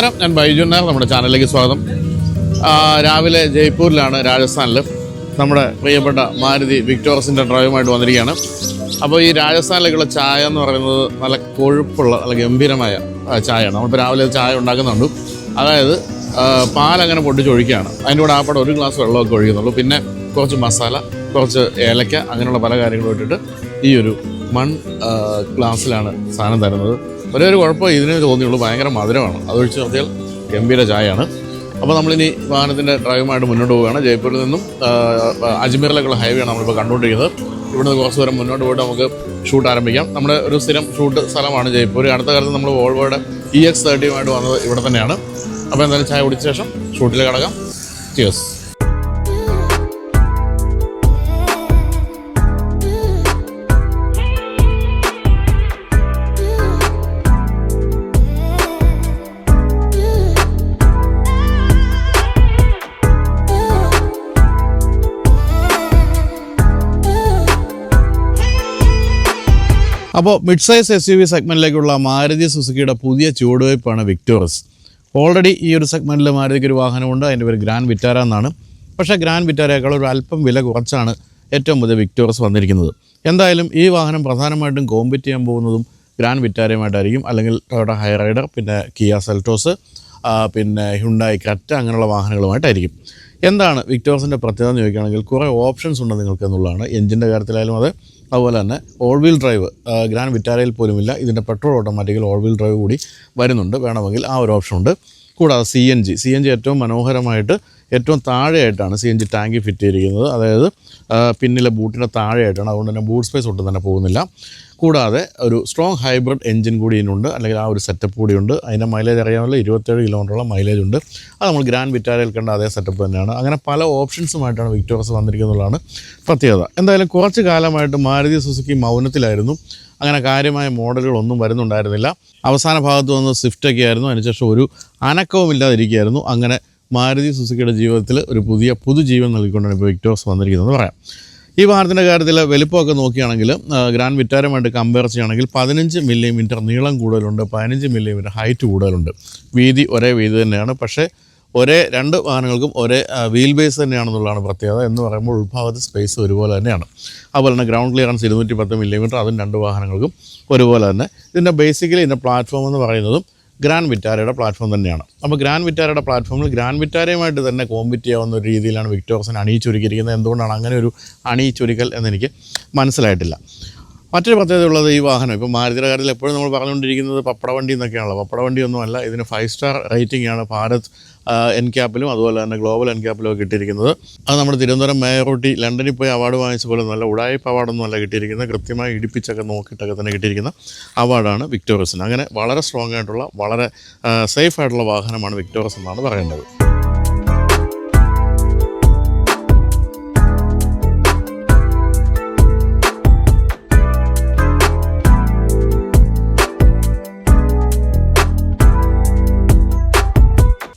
നമസ്കാരം. ഞാൻ ബൈജു നായർ നമ്മുടെ ചാനലിലേക്ക് സ്വാഗതം. രാവിലെ ജയ്പൂരിലാണ് രാജസ്ഥാനിൽ നമ്മുടെ പ്രിയപ്പെട്ട മാരുതി വിക്ടോറസിന്റെ ഡ്രൈവുമായിട്ട് വന്നിരിക്കുകയാണ്. അപ്പോൾ ഈ രാജസ്ഥാനിലേക്കുള്ള ചായ എന്ന് പറയുന്നത് നല്ല കൊഴുപ്പുള്ള നല്ല ഗംഭീരമായ ചായയാണ്. നമ്മളിപ്പോൾ രാവിലെ ചായ ഉണ്ടാക്കുന്നുണ്ട്. അതായത് പാലങ്ങനെ പൊട്ടിച്ചൊഴിക്കുകയാണ്. അതിന്റെ കൂടെ ആപ്പടെ ഒരു ഗ്ലാസ് വെള്ളമൊക്കെ ഒഴിക്കുന്നുള്ളൂ. പിന്നെ കുറച്ച് മസാല കുറച്ച് ഏലക്ക അങ്ങനെയുള്ള പല കാര്യങ്ങളും ഇട്ടിട്ട് ഈ ഒരു മൺ ഗ്ലാസ്സിലാണ് സാധനം തരുന്നത്. ഒരേ ഒരു കുഴപ്പം ഇതിന് തോന്നിയുള്ളൂ ഭയങ്കര മധുരമാണ്. അതൊഴിച്ച് നിർത്തിയാൽ ഗംഭീര ചായയാണ്. അപ്പോൾ നമ്മളിനി വാഹനത്തിന്റെ ഡ്രൈവുമായിട്ട് മുന്നോട്ട് പോവുകയാണ്. ജയ്പൂരിൽ നിന്നും അജ്മീറിലേക്കുള്ള ഹൈവേ ആണ് നമ്മളിപ്പോൾ കണ്ടുകൊണ്ടിരിക്കുന്നത്. ഇവിടുന്ന് കുറച്ച് ദൂരം മുന്നോട്ട് പോയിട്ട് നമുക്ക് ഷൂട്ട് ആരംഭിക്കാം. നമ്മുടെ ഒരു സ്ഥിരം ഷൂട്ട് സ്ഥലമാണ് ജയ്പൂർ. അടുത്ത കാലത്ത് നമ്മൾ വോൾവോയുടെ ഇ എക്സ് തേർട്ടിയുമായിട്ട് വന്നത് ഇവിടെ തന്നെയാണ്. അപ്പോൾ എന്തായാലും ചായ കുടിച്ച ശേഷം ഷൂട്ടിൽ കടക്കാം. ചിയേഴ്സ് അപ്പോൾ mid size S U V സെഗ്മെന്റിലേക്കുള്ള Maruti സുസുക്കിയുടെ പുതിയ ചുവടുവയ്പ്പാണ് വിക്ടോറസ് ഓൾറെഡി ഈ ഒരു സെഗ്മെന്റിൽ മാരുതിക്ക് ഒരു വാഹനമുണ്ട്. അതിന്റെ പേര് ഗ്രാൻഡ് വിറ്റാര എന്നാണ്. പക്ഷേ ഗ്രാൻഡ് വിറ്റാരയേക്കാൾ ഒരു അല്പം വില കുറച്ചാണ് ഏറ്റവും പുതിയ വിക്ടോറസ് വന്നിരിക്കുന്നത്. എന്തായാലും ഈ വാഹനം പ്രധാനമായിട്ടും കോമ്പറ്റ് ചെയ്യാൻ പോകുന്നതും ഗ്രാൻഡ് വിറ്റാരയുമായിട്ടായിരിക്കും അല്ലെങ്കിൽ ടൊയോട്ട ഹൈറൈഡർ പിന്നെ കിയ സെൽറ്റോസ് പിന്നെ ഹുണ്ടായി കറ്റ അങ്ങനെയുള്ള വാഹനങ്ങളുമായിട്ടായിരിക്കും. എന്താണ് വിക്ടോർസിന്റെ പ്രത്യേകത എന്ന് ചോദിക്കുകയാണെങ്കിൽ കുറേ ഓപ്ഷൻസ് ഉണ്ട് നിങ്ങൾക്ക് എന്നുള്ളതാണ് എഞ്ചിന്റെ കാര്യത്തിലായാലും അത്. അതുപോലെ തന്നെ ഓൾ വീൽ ഡ്രൈവ് ഗ്രാൻഡ് വിറ്റാരയിൽ പോലുമില്ല. ഇതിന്റെ പെട്രോൾ ഓട്ടോമാറ്റിക്കൽ ഓൾ വീൽ ഡ്രൈവ് കൂടി വരുന്നുണ്ട്. വേണമെങ്കിൽ ആ ഒരു ഓപ്ഷൻ ഉണ്ട്. കൂടാതെ C N G C N G ഏറ്റവും മനോഹരമായിട്ട് ഏറ്റവും താഴെയായിട്ടാണ് സി എൻ ജി ടാങ്കി ഫിറ്റ് ചെയ്തിരിക്കുന്നത്. അതായത് പിന്നിലെ ബൂട്ടിന്റെ താഴെയായിട്ടാണ്. അതുകൊണ്ട് തന്നെ ബൂട്ട് സ്പേസ് ഒട്ടും തന്നെ പോകുന്നില്ല. കൂടാതെ ഒരു സ്ട്രോങ് ഹൈബ്രിഡ് എഞ്ചിൻ കൂടി ഇതിനുണ്ട്. അല്ലെങ്കിൽ ആ ഒരു സെറ്റപ്പ് കൂടിയുണ്ട് അതിന്റെ മൈലേജ് അറിയാമല്ലോ. ഇരുപത്തേഴ് കിലോമീറ്ററുള്ള മൈലേജ് ഉണ്ട്. അത് നമ്മൾ ഗ്രാൻഡ് വിറ്റാരയിൽ കണ്ട അതേ സെറ്റപ്പ് തന്നെയാണ്. അങ്ങനെ പല ഓപ്ഷൻസുമായിട്ടാണ് വിക്ടോറസ് വന്നിരിക്കുന്നതാണ് പ്രത്യേകത. എന്തായാലും കുറച്ച് കാലമായിട്ട് മാരുതി സുസുക്കി മൗനത്തിലായിരുന്നു. അങ്ങനെ കാര്യമായ മോഡലുകളൊന്നും വരുന്നുണ്ടായിരുന്നില്ല. അവസാന ഭാഗത്ത് വന്ന് സ്വിഫ്റ്റൊക്കെ ആയിരുന്നു. അതിനുശേഷം ഒരു അനക്കവും ഇല്ലാതിരിക്കുകയായിരുന്നു അങ്ങനെ മാരുതി സുസുക്കിയുടെ ജീവിതത്തിൽ ഒരു പുതിയ പുതുജീവൻ നൽകിക്കൊണ്ടാണ് ഇപ്പോൾ വിക്ടോറസ് വന്നിരിക്കുന്നത് പറയാം. ഈ വാഹനത്തിന്റെ കാര്യത്തിൽ വലിപ്പമൊക്കെ നോക്കുകയാണെങ്കിൽ ഗ്രാൻഡ് വിറ്റാരമായിട്ട് കമ്പയർ ചെയ്യുകയാണെങ്കിൽ പതിനഞ്ച് മില്ലിമീറ്റർ നീളം കൂടുതലുണ്ട് പതിനഞ്ച് മില്ലിമീറ്റർ ഹൈറ്റ് കൂടുതലുണ്ട്. വീതി ഒരേ വീതി തന്നെയാണ്. പക്ഷേ ഒരേ രണ്ട് വാഹനങ്ങൾക്കും ഒരേ വീൽ ബേസ് തന്നെയാണെന്നുള്ളതാണ് പ്രത്യേകത എന്ന് പറയുമ്പോൾ ഉൾഭാഗത്ത് സ്പേസ് ഒരുപോലെ തന്നെയാണ്. അതുപോലെ തന്നെ ഗ്രൗണ്ട് ക്ലിയറൻസ് ഇരുന്നൂറ്റി പത്ത് മില്ലിമീറ്റർ അതും രണ്ട് വാഹനങ്ങൾക്കും ഒരുപോലെ തന്നെ. ഇതിന്റെ ബേസിക്കലി ഇതിന്റെ പ്ലാറ്റ്ഫോം എന്ന് പറയുന്നതും ഗ്രാൻഡ് വിറ്റാരയുടെ പ്ലാറ്റ്ഫോം തന്നെയാണ്. അപ്പോൾ ഗ്രാൻഡ് വിറ്റാരയുടെ പ്ലാറ്റ്ഫോമിൽ ഗ്രാൻഡ് വിറ്റാരയുമായിട്ട് തന്നെ കോമ്പറ്റ് ചെയ്യാവുന്ന ഒരു രീതിയിലാണ് വിക്ടോർസിന് അണിയിച്ചൊരുക്കിയിരിക്കുന്നത്. എന്തുകൊണ്ടാണ് അങ്ങനെ ഒരു അണിയിച്ചൊരുക്കൽ എന്നെനിക്ക് മനസ്സിലായിട്ടില്ല. മറ്റൊരു പ്രത്യേകത ഉള്ളത് ഈ വാഹനം. ഇപ്പോൾ മാരുതിയുടെ കാര്യത്തിൽ എപ്പോഴും നമ്മൾ പറഞ്ഞുകൊണ്ടിരിക്കുന്നത് പപ്പട വണ്ടി എന്നൊക്കെയാണല്ലോ. പപ്പട വണ്ടിയൊന്നുമല്ല ഇതിന് ഫൈവ് സ്റ്റാർ റേറ്റിംഗ് ആണ്. ഭാരത് എൻ ക്യാപ്പിലും അതുപോലെ തന്നെ ഗ്ലോബൽ എൻ ക്യാപ്പിലും കിട്ടിയിരിക്കുന്നത്. അത് നമ്മുടെ തിരുവനന്തപുരം മേയറോട്ടി ലണ്ടനിൽ പോയി അവാർഡ് വാങ്ങിച്ച പോലെ നല്ല ഉടായ്പ അവാർഡൊന്നും അല്ല കിട്ടിയിരിക്കുന്നത്. കൃത്യമായി ഇടിപ്പിച്ചൊക്കെ നോക്കിയിട്ടൊക്കെ തന്നെ കിട്ടിയിരിക്കുന്ന അവാർഡാണ് വിക്ടോറിയസിന് അങ്ങനെ വളരെ സ്ട്രോങ് ആയിട്ടുള്ള വളരെ സേഫ് ആയിട്ടുള്ള വാഹനമാണ് വിക്ടോറിയസ് എന്നാണ് പറയേണ്ടത്.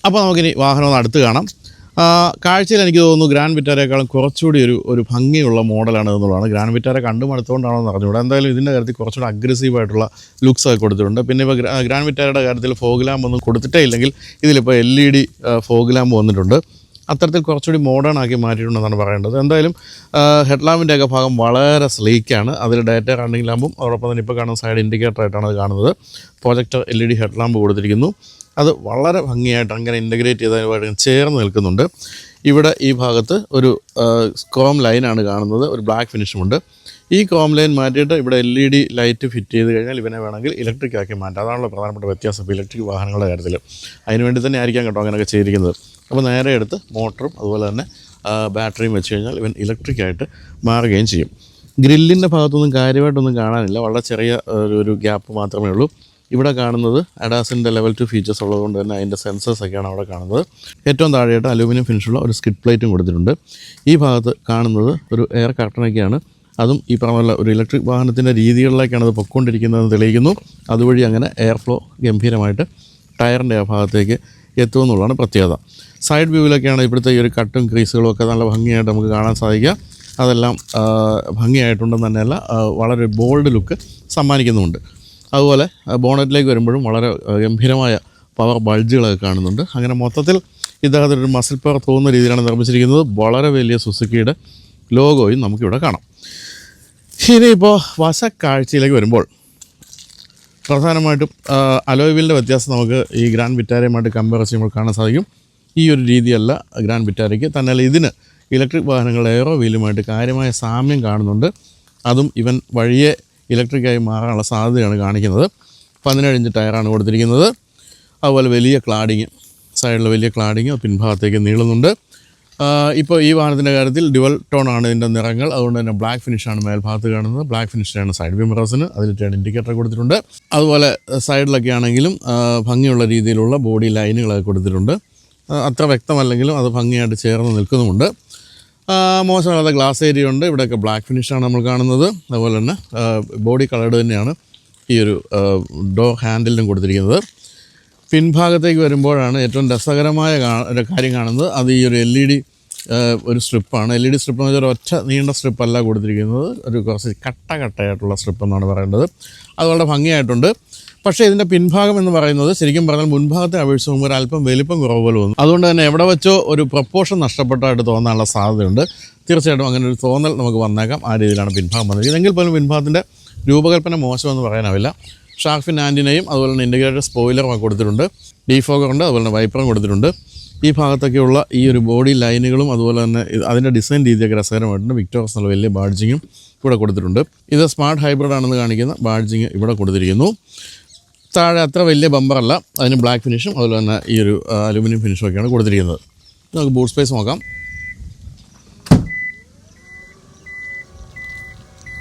അപ്പോൾ നമുക്കിനി വാഹനം ഒന്ന് അടുത്ത് കാണാം. കാഴ്ചയിൽ എനിക്ക് തോന്നുന്നു ഗ്രാൻഡ് വിറ്റാരേക്കാളും കുറച്ചുകൂടി ഒരു ഒരു ഭംഗിയുള്ള മോഡലാണ് എന്നുള്ളതാണ്. ഗ്രാൻഡ് വിറ്റാര കണ്ടു മടുത്തുകൊണ്ടാണെന്ന് എന്ന് അറിഞ്ഞുകൂടാ. എന്തായാലും ഇതിന്റെ കാര്യത്തിൽ കുറച്ചുകൂടി അഗ്രസീവ് ആയിട്ടുള്ള ലുക്സ് ഒക്കെ കൊടുത്തിട്ടുണ്ട്. പിന്നെ ഇപ്പോൾ ഗ്രാൻഡ് വിറ്റാരയുടെ കാര്യത്തിൽ ഫോഗ് ഒന്നും കൊടുത്തിട്ടേ ഇല്ലെങ്കിൽ ഇതിലിപ്പോൾ എൽ ഇ ഡി ഫോഗ് വന്നിട്ടുണ്ട്. അത്തരത്തിൽ കുറച്ചുകൂടി മോഡേൺ ആക്കി മാറ്റിയിട്ടുണ്ടെന്നാണ് പറയേണ്ടത്. എന്തായാലും ഹെഡ്ലാമ്പിന്റെയൊക്കെ ഭാഗം വളരെ സ്ലീക്കാണ് അതിൽ ഡാറ്റ റണ്ണിംഗ് ലാമ്പും അതോടൊപ്പം തന്നെ ഇപ്പോൾ കാണുന്ന സൈഡ് ഇൻഡിക്കേറ്റർ ആയിട്ടാണ് അത് കാണുന്നത്. Projector L E D headlamp കൊടുത്തിരിക്കുന്നു. അത് വളരെ ഭംഗിയായിട്ട് അങ്ങനെ ഇന്റഗ്രേറ്റ് ചെയ്തതുമായിട്ട് ചേർന്ന് നിൽക്കുന്നുണ്ട്. ഇവിടെ ഈ ഭാഗത്ത് ഒരു കോം ലൈനാണ് കാണുന്നത്. ഒരു ബ്ലാക്ക് ഫിനിഷുമുണ്ട് ഈ കോം ലൈൻ മാറ്റിയിട്ട് ഇവിടെ L E D light fit ചെയ്ത് കഴിഞ്ഞാൽ ഇവനെ വേണമെങ്കിൽ ഇലക്ട്രിക് ആക്കി മാറ്റാം. അതാണല്ലോ പ്രധാനപ്പെട്ട വ്യത്യാസം ഇലക്ട്രിക് വാഹനങ്ങളുടെ കാര്യത്തിൽ അതിന് വേണ്ടി തന്നെ ആയിരിക്കാം കേട്ടോ അങ്ങനെയൊക്കെ ചെയ്തിരിക്കുന്നത്. അപ്പോൾ നേരെ എടുത്ത് മോട്ടറും അതുപോലെ തന്നെ ബാറ്ററിയും വെച്ച് കഴിഞ്ഞാൽ ഇവൻ ഇലക്ട്രിക് ആയിട്ട് മാറുകയും ചെയ്യും. ഗ്രില്ലിന്റെ ഭാഗത്തൊന്നും കാര്യമായിട്ടൊന്നും കാണാനില്ല. വളരെ ചെറിയ ഒരു ഗ്യാപ്പ് മാത്രമേ ഉള്ളൂ. ഇവിടെ കാണുന്നത് അഡാസിന്റെ ലെവൽ ടു ഫീച്ചേഴ്സ് ഉള്ളതുകൊണ്ട് തന്നെ അതിന്റെ സെൻസേഴ്സ് ഒക്കെയാണ് അവിടെ കാണുന്നത്. ഏറ്റവും താഴെയായിട്ട് അലൂമിനിയം ഫിനിഷുള്ള ഒരു സ്കിഡ് പ്ലേറ്റും കൊടുത്തിട്ടുണ്ട്. ഈ ഭാഗത്ത് കാണുന്നത് ഒരു എയർ കർട്ടനൊക്കെയാണ് അതും ഈ പറഞ്ഞ ഒരു ഇലക്ട്രിക് വാഹനത്തിന്റെ രീതികളിലേക്കാണ് അത് പൊക്കൊണ്ടിരിക്കുന്നതെന്ന് തെളിയിക്കുന്നു. അതുവഴി അങ്ങനെ എയർ ഫ്ലോ ഗംഭീരമായിട്ട് ടയറിന്റെ ആ ഭാഗത്തേക്ക് എത്തുമെന്നുള്ളതാണ് പ്രത്യേകത. സൈഡ് വ്യൂവിലൊക്കെയാണ് ഇവിടുത്തെ ഈ ഒരു കട്ടും ക്രീസുകളും ഒക്കെ നല്ല ഭംഗിയായിട്ട് നമുക്ക് കാണാൻ സാധിക്കുക. അതെല്ലാം ഭംഗിയായിട്ടുണ്ടെന്ന് തന്നെയല്ല വളരെ ബോൾഡ് ലുക്ക് സമ്മാനിക്കുന്നുമുണ്ട്. അതുപോലെ ബോണറ്റിലേക്ക് വരുമ്പോഴും വളരെ ഗംഭീരമായ പവർ ബൾജുകളൊക്കെ കാണുന്നുണ്ട്. അങ്ങനെ മൊത്തത്തിൽ ഇദ്ദേഹത്തിന് ഒരു മസിൽ പവർ തോന്നുന്ന രീതിയിലാണ് നിർമ്മിച്ചിരിക്കുന്നത്. വളരെ വലിയ സുസുക്കിയുടെ ലോഗോയും നമുക്കിവിടെ കാണാം. ഇനിയിപ്പോൾ വശക്കാഴ്ചയിലേക്ക് വരുമ്പോൾ പ്രധാനമായിട്ടും അലോയ് വീലിന്റെ വ്യത്യാസം നമുക്ക് ഈ ഗ്രാൻഡ് വിറ്റാരയുമായിട്ട് കമ്പയർ ചെയ്യുമ്പോൾ കാണാൻ സാധിക്കും. ഈ ഒരു രീതിയല്ല ഗ്രാൻഡ് വിറ്റാരയ്ക്ക് തന്നെ ഇതിന് ഇലക്ട്രിക് വാഹനങ്ങളുടെ എയറോ വീലുമായിട്ട് കാര്യമായ സാമ്യം കാണുന്നുണ്ട്. അതും ഇവൻ വഴിയെ ഇലക്ട്രിക്കായി മാറാനുള്ള സാധ്യതയാണ് കാണിക്കുന്നത്. പതിനേഴ് ഇഞ്ച് ടയറാണ് കൊടുത്തിരിക്കുന്നത്. അതുപോലെ വലിയ ക്ലാഡിങ് സൈഡിൽ വലിയ ക്ലാഡിങ് പിൻഭാഗത്തേക്ക് നീളുന്നുണ്ട്. ഇപ്പോൾ ഈ വാഹനത്തിന്റെ കാര്യത്തിൽ ഡ്യുവൽ ടോൺ ആണ് ഇതിന്റെ നിറങ്ങൾ. അതുകൊണ്ട് തന്നെ ബ്ലാക്ക് ഫിനിഷാണ് മേൽഭാഗത്ത് കാണുന്നത്. ബ്ലാക്ക് ഫിനിഷാണ് സൈഡ് വിമറസിന് അതിൽ ടേൺ ഇൻഡിക്കേറ്റർ കൊടുത്തിട്ടുണ്ട്. അതുപോലെ സൈഡിലൊക്കെ ആണെങ്കിലും ഭംഗിയുള്ള രീതിയിലുള്ള ബോഡി ലൈനുകളൊക്കെ കൊടുത്തിട്ടുണ്ട്. അത്ര വ്യക്തമല്ലെങ്കിലും അത് ഭംഗിയായിട്ട് ചേർന്ന് നിൽക്കുന്നുമുണ്ട്. മോശമല്ലാത്ത ഗ്ലാസ് ഏരിയ ഉണ്ട്. ഇവിടെയൊക്കെ ബ്ലാക്ക് ഫിനിഷാണ് നമ്മൾ കാണുന്നത്. അതുപോലെ തന്നെ ബോഡി കളർഡ് തന്നെയാണ് ഈ ഒരു ഡോ ഹാൻഡിലിനും കൊടുത്തിരിക്കുന്നത്. പിൻഭാഗത്തേക്ക് വരുമ്പോഴാണ് ഏറ്റവും രസകരമായ കാര്യം കാണുന്നത്. അത് ഈ ഒരു എൽ ഇ ഡി ഒരു സ്ട്രിപ്പാണ് എൽ ഇ ഡി സ്ട്രിപ്പ് എന്ന് വെച്ചാൽ ഒറ്റ നീണ്ട സ്ട്രിപ്പല്ല കൊടുത്തിരിക്കുന്നത്. ഒരു കുറച്ച് കട്ട കട്ടയായിട്ടുള്ള സ്ട്രിപ്പ് എന്നാണ് പറയേണ്ടത്. അത് വളരെ ഭംഗിയായിട്ടുണ്ട്. പക്ഷേ ഇതിന്റെ പിൻഭാഗം എന്ന് പറയുന്നത് ശരിക്കും പറഞ്ഞാൽ മുൻഭാഗത്തെ അപേക്ഷിച്ച് നോക്കുമ്പോൾ ഒരു അല്പം വലിപ്പം കുറവ് പോലെ തോന്നും. അതുകൊണ്ട് തന്നെ എവിടെ വെച്ചോ ഒരു പ്രപ്പോർഷൻ നഷ്ടപ്പെട്ടായിട്ട് തോന്നാനുള്ള സാധ്യതയുണ്ട്. തീർച്ചയായിട്ടും അങ്ങനെ ഒരു തോന്നൽ നമുക്ക് വന്നേക്കാം. ആ രീതിയിലാണ് പിൻഭാഗം വന്നിരിക്കുന്നത് എങ്കിൽ പോലും പിൻഭാഗത്തിന്റെ രൂപകൽപ്പന മോശമെന്ന് പറയാനാവില്ല. ഷാർഫിൻ ആന്റിനെയും അതുപോലെ തന്നെ ഇന്റഗ്രേറ്റഡ് സ്പോയിലറും കൊടുത്തിട്ടുണ്ട്. ഡീഫോഗറുണ്ട് അതുപോലെ തന്നെ വൈപ്പറും കൊടുത്തിട്ടുണ്ട്. ഈ ഭാഗത്തൊക്കെയുള്ള ഈ ഒരു ബോഡി ലൈനുകളും അതുപോലെ തന്നെ അതിന്റെ ഡിസൈൻ രീതിയൊക്കെ രസകരമായിട്ടുണ്ട്. വിക്ടോറസ് എന്നുള്ള വലിയ ബാഡ്ജിങ്ങും ഇവിടെ കൊടുത്തിട്ടുണ്ട്. ഇത് സ്മാർട്ട് ഹൈബ്രിഡ് ആണെന്ന് കാണിക്കുന്ന ബാഡ്ജിങ് ഇവിടെ കൊടുത്തിരിക്കുന്നു. താഴെ അത്ര വലിയ ബമ്പറല്ല അതിന് ബ്ലാക്ക് ഫിനിഷും അതുപോലെ തന്നെ ഈ ഒരു അലുമിനിയം ഫിനിഷും ഒക്കെയാണ് കൊടുത്തിരിക്കുന്നത്. നമുക്ക് ബൂട്ട് സ്പേസ് നോക്കാം.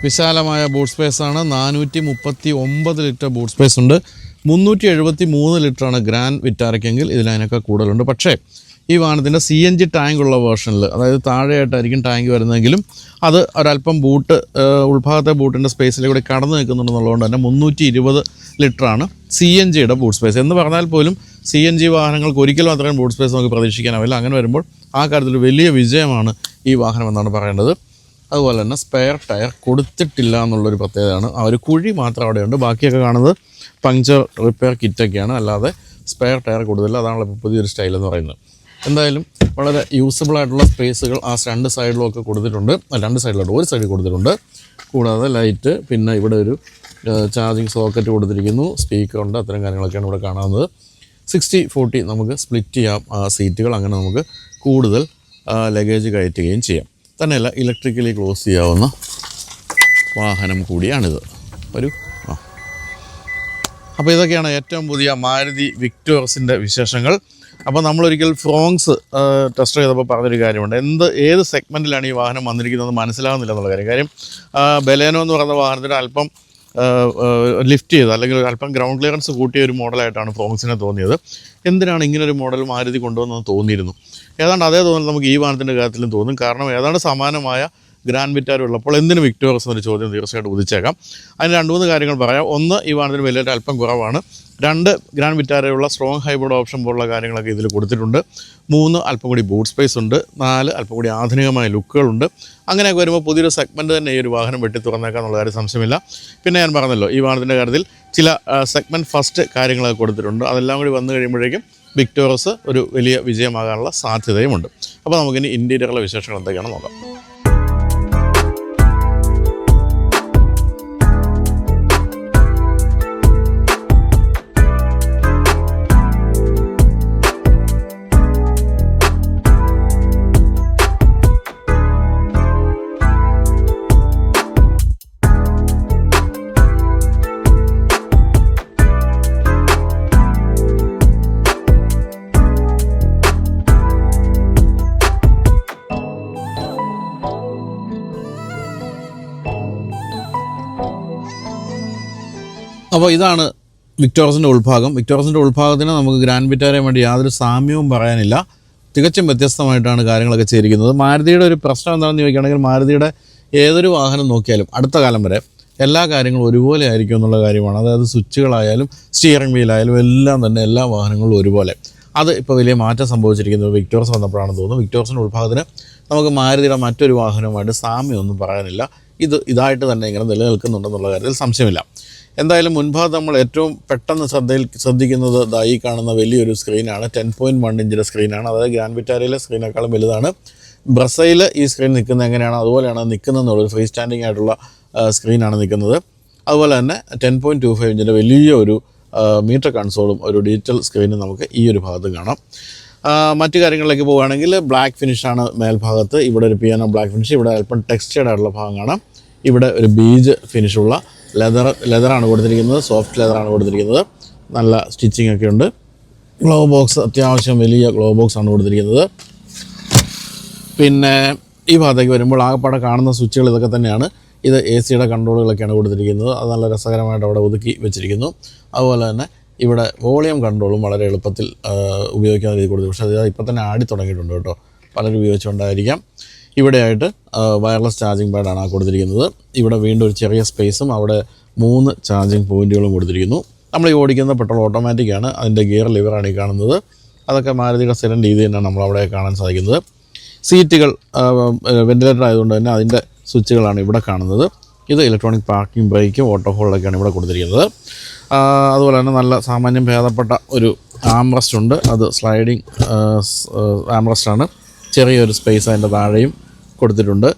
വിശാലമായ ബൂട്ട് സ്പേസ് ആണ്. നാനൂറ്റി മുപ്പത്തി ഒമ്പത് ലിറ്റർ ബൂട്ട് സ്പേസ് ഉണ്ട്. മുന്നൂറ്റി എഴുപത്തി മൂന്ന് ലിറ്ററാണ് ഗ്രാൻഡ് വിറ്റാരയ്ക്കെങ്കിൽ ഇതിലതിനൊക്കെ കൂടുതലുണ്ട്. പക്ഷേ ഈ വാഹനത്തിന്റെ സി എൻ ജി ടാങ്ക് ഉള്ള വേർഷനിൽ അതായത് താഴെയായിട്ടായിരിക്കും ടാങ്ക് വരുന്നതെങ്കിലും അത് ഒരല്പം ബൂട്ട് ഉൾഭാഗത്തെ ബൂട്ടിന്റെ സ്പേസിലൂടെ കടന്നു നിൽക്കുന്നുണ്ടെന്നുള്ളതുകൊണ്ട് തന്നെ മുന്നൂറ്റി ഇരുപത് ലിറ്ററാണ് സി എൻ ജിയുടെ ബൂട്ട് സ്പേസ് എന്ന് പറഞ്ഞാൽ പോലും സി എൻ ജി വാഹനങ്ങൾക്ക് ഒരിക്കലും അത്രയും ബൂട്ട് സ്പേസ് നമുക്ക് പ്രതീക്ഷിക്കാനാവില്ല. അങ്ങനെ വരുമ്പോൾ ആ കാര്യത്തിൽ വലിയ വിജയമാണ് ഈ വാഹനം എന്നാണ് പറയേണ്ടത്. അതുപോലെ തന്നെ സ്പെയർ ടയർ കൊടുത്തിട്ടില്ല എന്നുള്ളൊരു പ്രത്യേകതയാണ്. ആ ഒരു കുഴി മാത്രം അവിടെയുണ്ട്. ബാക്കിയൊക്കെ കാണുന്നത് പങ്ക്ചർ റിപ്പയർ കിറ്റൊക്കെയാണ് അല്ലാതെ സ്പെയർ ടയർ കൂടുതൽ അതാണല്ലോ ഇപ്പോൾ പുതിയൊരു സ്റ്റൈൽ എന്ന് പറയുന്നത്. എന്തായാലും വളരെ യൂസബിൾ ആയിട്ടുള്ള സ്പേസുകൾ ആ രണ്ട് സൈഡിലും ഒക്കെ കൊടുത്തിട്ടുണ്ട്. രണ്ട് സൈഡിലോട്ട് ഒരു സൈഡിൽ കൊടുത്തിട്ടുണ്ട്. കൂടാതെ ലൈറ്റ് പിന്നെ ഇവിടെ ഒരു ചാർജിങ് സോക്കറ്റ് കൊടുത്തിരിക്കുന്നു. സ്പീക്കറുണ്ട് അത്തരം കാര്യങ്ങളൊക്കെയാണ് ഇവിടെ കാണാവുന്നത്. സിക്സ്റ്റി ഫോർട്ടി നമുക്ക് സ്പ്ലിറ്റ് ചെയ്യാം. ആ സീറ്റുകൾ അങ്ങനെ നമുക്ക് കൂടുതൽ ലഗേജ് കയറ്റുകയും ചെയ്യാം. തന്നെയല്ല ഇലക്ട്രിക്കലി ക്ലോസ് ചെയ്യാവുന്ന വാഹനം കൂടിയാണിത്. ഒരു അപ്പോൾ ഇതൊക്കെയാണ് ഏറ്റവും പുതിയ മാരുതി വിക്ടോർസിന്റെ വിശേഷങ്ങൾ. അപ്പോൾ നമ്മളൊരിക്കൽ ഫ്രോങ്സ് ടെസ്റ്റ് ചെയ്തപ്പോൾ പറഞ്ഞൊരു കാര്യമുണ്ട്. എന്ത് ഏത് സെഗ്മെന്റിലാണ് ഈ വാഹനം വന്നിരിക്കുന്നത് മനസ്സിലാവുന്നില്ല എന്നുള്ള കാര്യം. കാര്യം ബലേനോ എന്ന് പറയുന്ന വാഹനത്തിന് അല്പം ലിഫ്റ്റ് ചെയ്ത് അല്ലെങ്കിൽ അല്പം ഗ്രൗണ്ട് ക്ലിയറൻസ് കൂട്ടിയ ഒരു മോഡലായിട്ടാണ് ഫ്രോങ്സിനെ തോന്നിയത്. എന്തിനാണ് ഇങ്ങനെ ഒരു മോഡൽ മാരുതി കൊണ്ടുവന്നതെന്ന് തോന്നിയിരുന്നു? ഏതാണ്ട് അതേ തോന്നൽ നമുക്ക് ഈ വാഹനത്തിന്റെ കാര്യത്തിലും തോന്നും. കാരണം ഏതാണ്ട് സമാനമായ ഗ്രാൻഡ് വിറ്റാർ ഉള്ളപ്പോൾ എന്തിന് വിക്ടോറിയസ് എന്നൊരു ചോദ്യം തീർച്ചയായിട്ടും ഉദിച്ചേക്കാം. അതിന് രണ്ട് മൂന്ന് കാര്യങ്ങൾ പറയാം. ഒന്ന് ഈ വാഹനത്തിന് വലിയൊരു അല്പം കുറവാണ്. രണ്ട് ഗ്രാൻഡ് വിറ്റാരയുള്ള സ്ട്രോങ് ഹൈബ്രിഡ് ഓപ്ഷൻ പോലുള്ള കാര്യങ്ങളൊക്കെ ഇതിൽ കൊടുത്തിട്ടുണ്ട്. മൂന്ന് അല്പം കൂടി ബൂട്ട് സ്പേസ് ഉണ്ട്. നാല് അല്പം കൂടി ആധുനികമായ ലുക്കുകളുണ്ട് അങ്ങനെയൊക്കെ വരുമ്പോൾ പുതിയൊരു സെഗ്മെന്റ് തന്നെ ഈ ഒരു വാഹനം വെട്ടി തുറന്നേക്കാം എന്നുള്ള കാര്യം സംശയമില്ല. പിന്നെ ഞാൻ പറഞ്ഞല്ലോ ഈ വാഹനത്തിന്റെ കാര്യത്തിൽ ചില സെഗ്മെന്റ് ഫസ്റ്റ് കാര്യങ്ങളൊക്കെ കൊടുത്തിട്ടുണ്ട്. അതെല്ലാം കൂടി വന്നു കഴിയുമ്പോഴേക്കും വിക്ടോറസ് ഒരു വലിയ വിജയമാകാനുള്ള സാധ്യതയുമുണ്ട്. അപ്പോൾ നമുക്കിനി ഇന്റീരിയറിലെ വിശേഷങ്ങൾ എന്തൊക്കെയാണ് നോക്കാം. അപ്പോൾ ഇതാണ് വിക്ടോറസിന്റെ ഉൾഭാഗം. വിക്ടോറസിന്റെ ഉൾഭാഗത്തിന് നമുക്ക് ഗ്രാൻഡ് വിറ്റാരയും വേണ്ടി യാതൊരു സാമ്യവും പറയാനില്ല. തികച്ചും വ്യത്യസ്തമായിട്ടാണ് കാര്യങ്ങളൊക്കെ ചെയ്തിരിക്കുന്നത്. മാരുതിയുടെ ഒരു പ്രശ്നം എന്താണെന്ന് ചോദിക്കുകയാണെങ്കിൽ മാരുതിയുടെ ഏതൊരു വാഹനം നോക്കിയാലും അടുത്ത കാലം വരെ എല്ലാ കാര്യങ്ങളും ഒരുപോലെ ആയിരിക്കും എന്നുള്ള കാര്യമാണ്. അതായത് സ്വിച്ചുകളായാലും സ്റ്റിയറിംഗ് വീലായാലും എല്ലാം തന്നെ എല്ലാ വാഹനങ്ങളും ഒരുപോലെ. അത് ഇപ്പോൾ വലിയ മാറ്റം സംഭവിച്ചിരിക്കുന്നത് വിക്ടോർസ് വന്നപ്പോഴാണെന്ന് തോന്നുന്നു. വിക്ടോർസിന്റെ ഉൾഭാഗത്തിന് നമുക്ക് മാരുതിയുടെ മറ്റൊരു വാഹനവുമായിട്ട് സാമ്യമൊന്നും പറയാനില്ല. ഇത് ഇതായിട്ട് തന്നെ ഇങ്ങനെ നിലനിൽക്കുന്നുണ്ടെന്നുള്ള കാര്യത്തിൽ സംശയമില്ല. എന്തായാലും മുൻഭാഗത്ത് നമ്മൾ ഏറ്റവും പെട്ടെന്ന് ശ്രദ്ധയിൽ ശ്രദ്ധിക്കുന്നത് ഈ കാണുന്ന വലിയൊരു സ്ക്രീനാണ്. ടെൻ പോയിന്റ് വൺ ഇഞ്ചിന്റെ സ്ക്രീനാണ്. അതായത് ഗ്രാൻഡ് വിറ്റാരയിലെ സ്ക്രീനേക്കാളും വലുതാണ്. ബ്രസയിൽ ഈ സ്ക്രീൻ നിൽക്കുന്നത് എങ്ങനെയാണ്? അതുപോലെയാണ് നിൽക്കുന്നതെന്നുള്ളത് ഫ്രീ സ്റ്റാൻഡിംഗ് ആയിട്ടുള്ള സ്ക്രീനാണ് നിൽക്കുന്നത്. അതുപോലെ തന്നെ ടെൻ പോയിന്റ് ടു ഫൈവ് ഇഞ്ചിന്റെ വലിയ ഒരു മീറ്റർ കൺസോളും ഒരു ഡിജിറ്റൽ സ്ക്രീനും നമുക്ക് ഈ ഒരു ഭാഗത്ത് കാണാം. മറ്റു കാര്യങ്ങളിലേക്ക് പോവുകയാണെങ്കിൽ ബ്ലാക്ക് ഫിനിഷാണ് മേൽഭാഗത്ത്. ഇവിടെ ഒരു പിയാനോ ബ്ലാക്ക് ഫിനിഷ് ഇവിടെ അല്പം ടെക്സ്റ്റേഡ് ആയിട്ടുള്ള ഭാഗം കാണാം. ഇവിടെ ഒരു ബീജ് ഫിനിഷുള്ള ലെതർ ലെതറാണ് കൊടുത്തിരിക്കുന്നത്. സോഫ്റ്റ് ലെതറാണ് കൊടുത്തിരിക്കുന്നത്. നല്ല സ്റ്റിച്ചിങ് ഒക്കെ ഉണ്ട്. ഗ്ലോ ബോക്സ് അത്യാവശ്യം വലിയ ഗ്ലോ ബോക്സ് ആണ് കൊടുത്തിരിക്കുന്നത്. പിന്നെ ഈ ഭാഗത്തേക്ക് വരുമ്പോൾ ആകപ്പാടെ കാണുന്ന സ്വിച്ചുകൾ ഇതൊക്കെ തന്നെയാണ്. ഇത് എ സിയുടെ കൺട്രോളുകളൊക്കെയാണ് കൊടുത്തിരിക്കുന്നത്. അത് നല്ല രസകരമായിട്ട് അവിടെ ഒതുക്കി വെച്ചിരിക്കുന്നു. അതുപോലെ തന്നെ ഇവിടെ വോളിയം കൺട്രോളും വളരെ എളുപ്പത്തിൽ ഉപയോഗിക്കാൻ രീതി കൊടുത്തു പക്ഷേ അത് ഇപ്പം തന്നെ ആടി തുടങ്ങിയിട്ടുണ്ട് കേട്ടോ. പലരും ഉപയോഗിച്ചുകൊണ്ടായിരിക്കാം. ഇവിടെയായിട്ട് വയർലെസ് ചാർജിങ് പാഡാണ് ആ കൊടുത്തിരിക്കുന്നത്. ഇവിടെ വീണ്ടും ഒരു ചെറിയ സ്പേസും അവിടെ മൂന്ന് ചാർജിങ് പോയിന്റുകളും കൊടുത്തിരിക്കുന്നു. നമ്മൾ ഈ ഓടിക്കുന്ന പെട്രോൾ ഓട്ടോമാറ്റിക്കാണ് അതിന്റെ ഗിയർ ലിവറാണ് ഈ കാണുന്നത്. അതൊക്കെ മാരുതിയുടെ സ്ഥിരം രീതി തന്നെയാണ് നമ്മളവിടെ കാണാൻ സാധിക്കുന്നത്. സീറ്റുകൾ വെന്റിലേറ്റർ ആയതുകൊണ്ട് തന്നെ അതിന്റെ സ്വിച്ചുകളാണ് ഇവിടെ കാണുന്നത്. ഇത് ഇലക്ട്രോണിക് പാർക്കിംഗ് ബ്രേക്കും ഓട്ടോ ഹോളിലൊക്കെയാണ് ഇവിടെ കൊടുത്തിരിക്കുന്നത്. അതുപോലെ തന്നെ നല്ല സാമാന്യം ഭേദപ്പെട്ട ഒരു ആംറസ്റ്റ് ഉണ്ട്. അത് സ്ലൈഡിങ് ആംറസ്റ്റാണ് ചെറിയൊരു സ്പേസ് അതിന്റെ താഴെയും കൊടുത്തിട്ടുണ്ട്.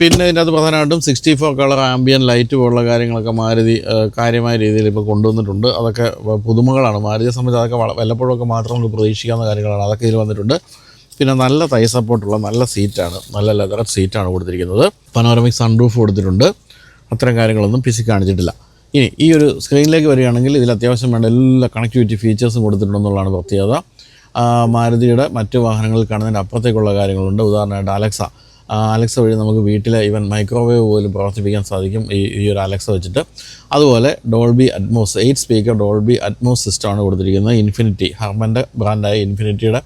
പിന്നെ ഇതിനകത്ത് പ്രധാനമായിട്ടും sixty four colour ambient light പോലുള്ള കാര്യങ്ങളൊക്കെ മാരുതി കാര്യമായ രീതിയിൽ ഇപ്പോൾ കൊണ്ടുവന്നിട്ടുണ്ട്. അതൊക്കെ പുതുമകളാണ്. മാരുതിയെ സംബന്ധിച്ച് അതൊക്കെ വല്ലപ്പോഴൊക്കെ മാത്രം നമുക്ക് പ്രതീക്ഷിക്കാവുന്ന കാര്യങ്ങളാണ്. അതൊക്കെ ഇതിൽ വന്നിട്ടുണ്ട്. പിന്നെ നല്ല തൈ സപ്പോർട്ടുള്ള നല്ല സീറ്റാണ് നല്ല ലെതർ സീറ്റാണ് കൊടുത്തിരിക്കുന്നത്. പനോറമിക് സൺറൂഫ് കൊടുത്തിട്ടുണ്ട്. അത്തരം കാര്യങ്ങളൊന്നും പിസി കാണിച്ചിട്ടില്ല. ഇനി ഈ ഒരു സ്ക്രീനിലേക്ക് വരികയാണെങ്കിൽ ഇതിൽ അത്യാവശ്യം വേണ്ട എല്ലാ കണക്ടിവിറ്റി ഫീച്ചേഴ്സും കൊടുത്തിട്ടുണ്ടെന്നുള്ളതാണ് പ്രത്യേകത. മാരുതിയുടെ മറ്റു വാഹനങ്ങളിൽ കാണുന്നതിന്റെ അപ്പുറത്തേക്കുള്ള കാര്യങ്ങളുണ്ട്. ഉദാഹരണമായിട്ട് അലക്സ. അലക്സ വഴി നമുക്ക് വീട്ടിലെ ഈവൻ മൈക്രോവേവ് പോലും പ്രവർത്തിപ്പിക്കാൻ സാധിക്കും ഈ ഈ ഒരു അലക്സ വെച്ചിട്ട്. അതുപോലെ Dolby Atmos eight speaker Dolby Atmos സിസ്റ്റമാണ് കൊടുത്തിരിക്കുന്നത്. ഇൻഫിനിറ്റി ഹർമന്റെ ബ്രാൻഡായ ഇൻഫിനിറ്റിയുടെ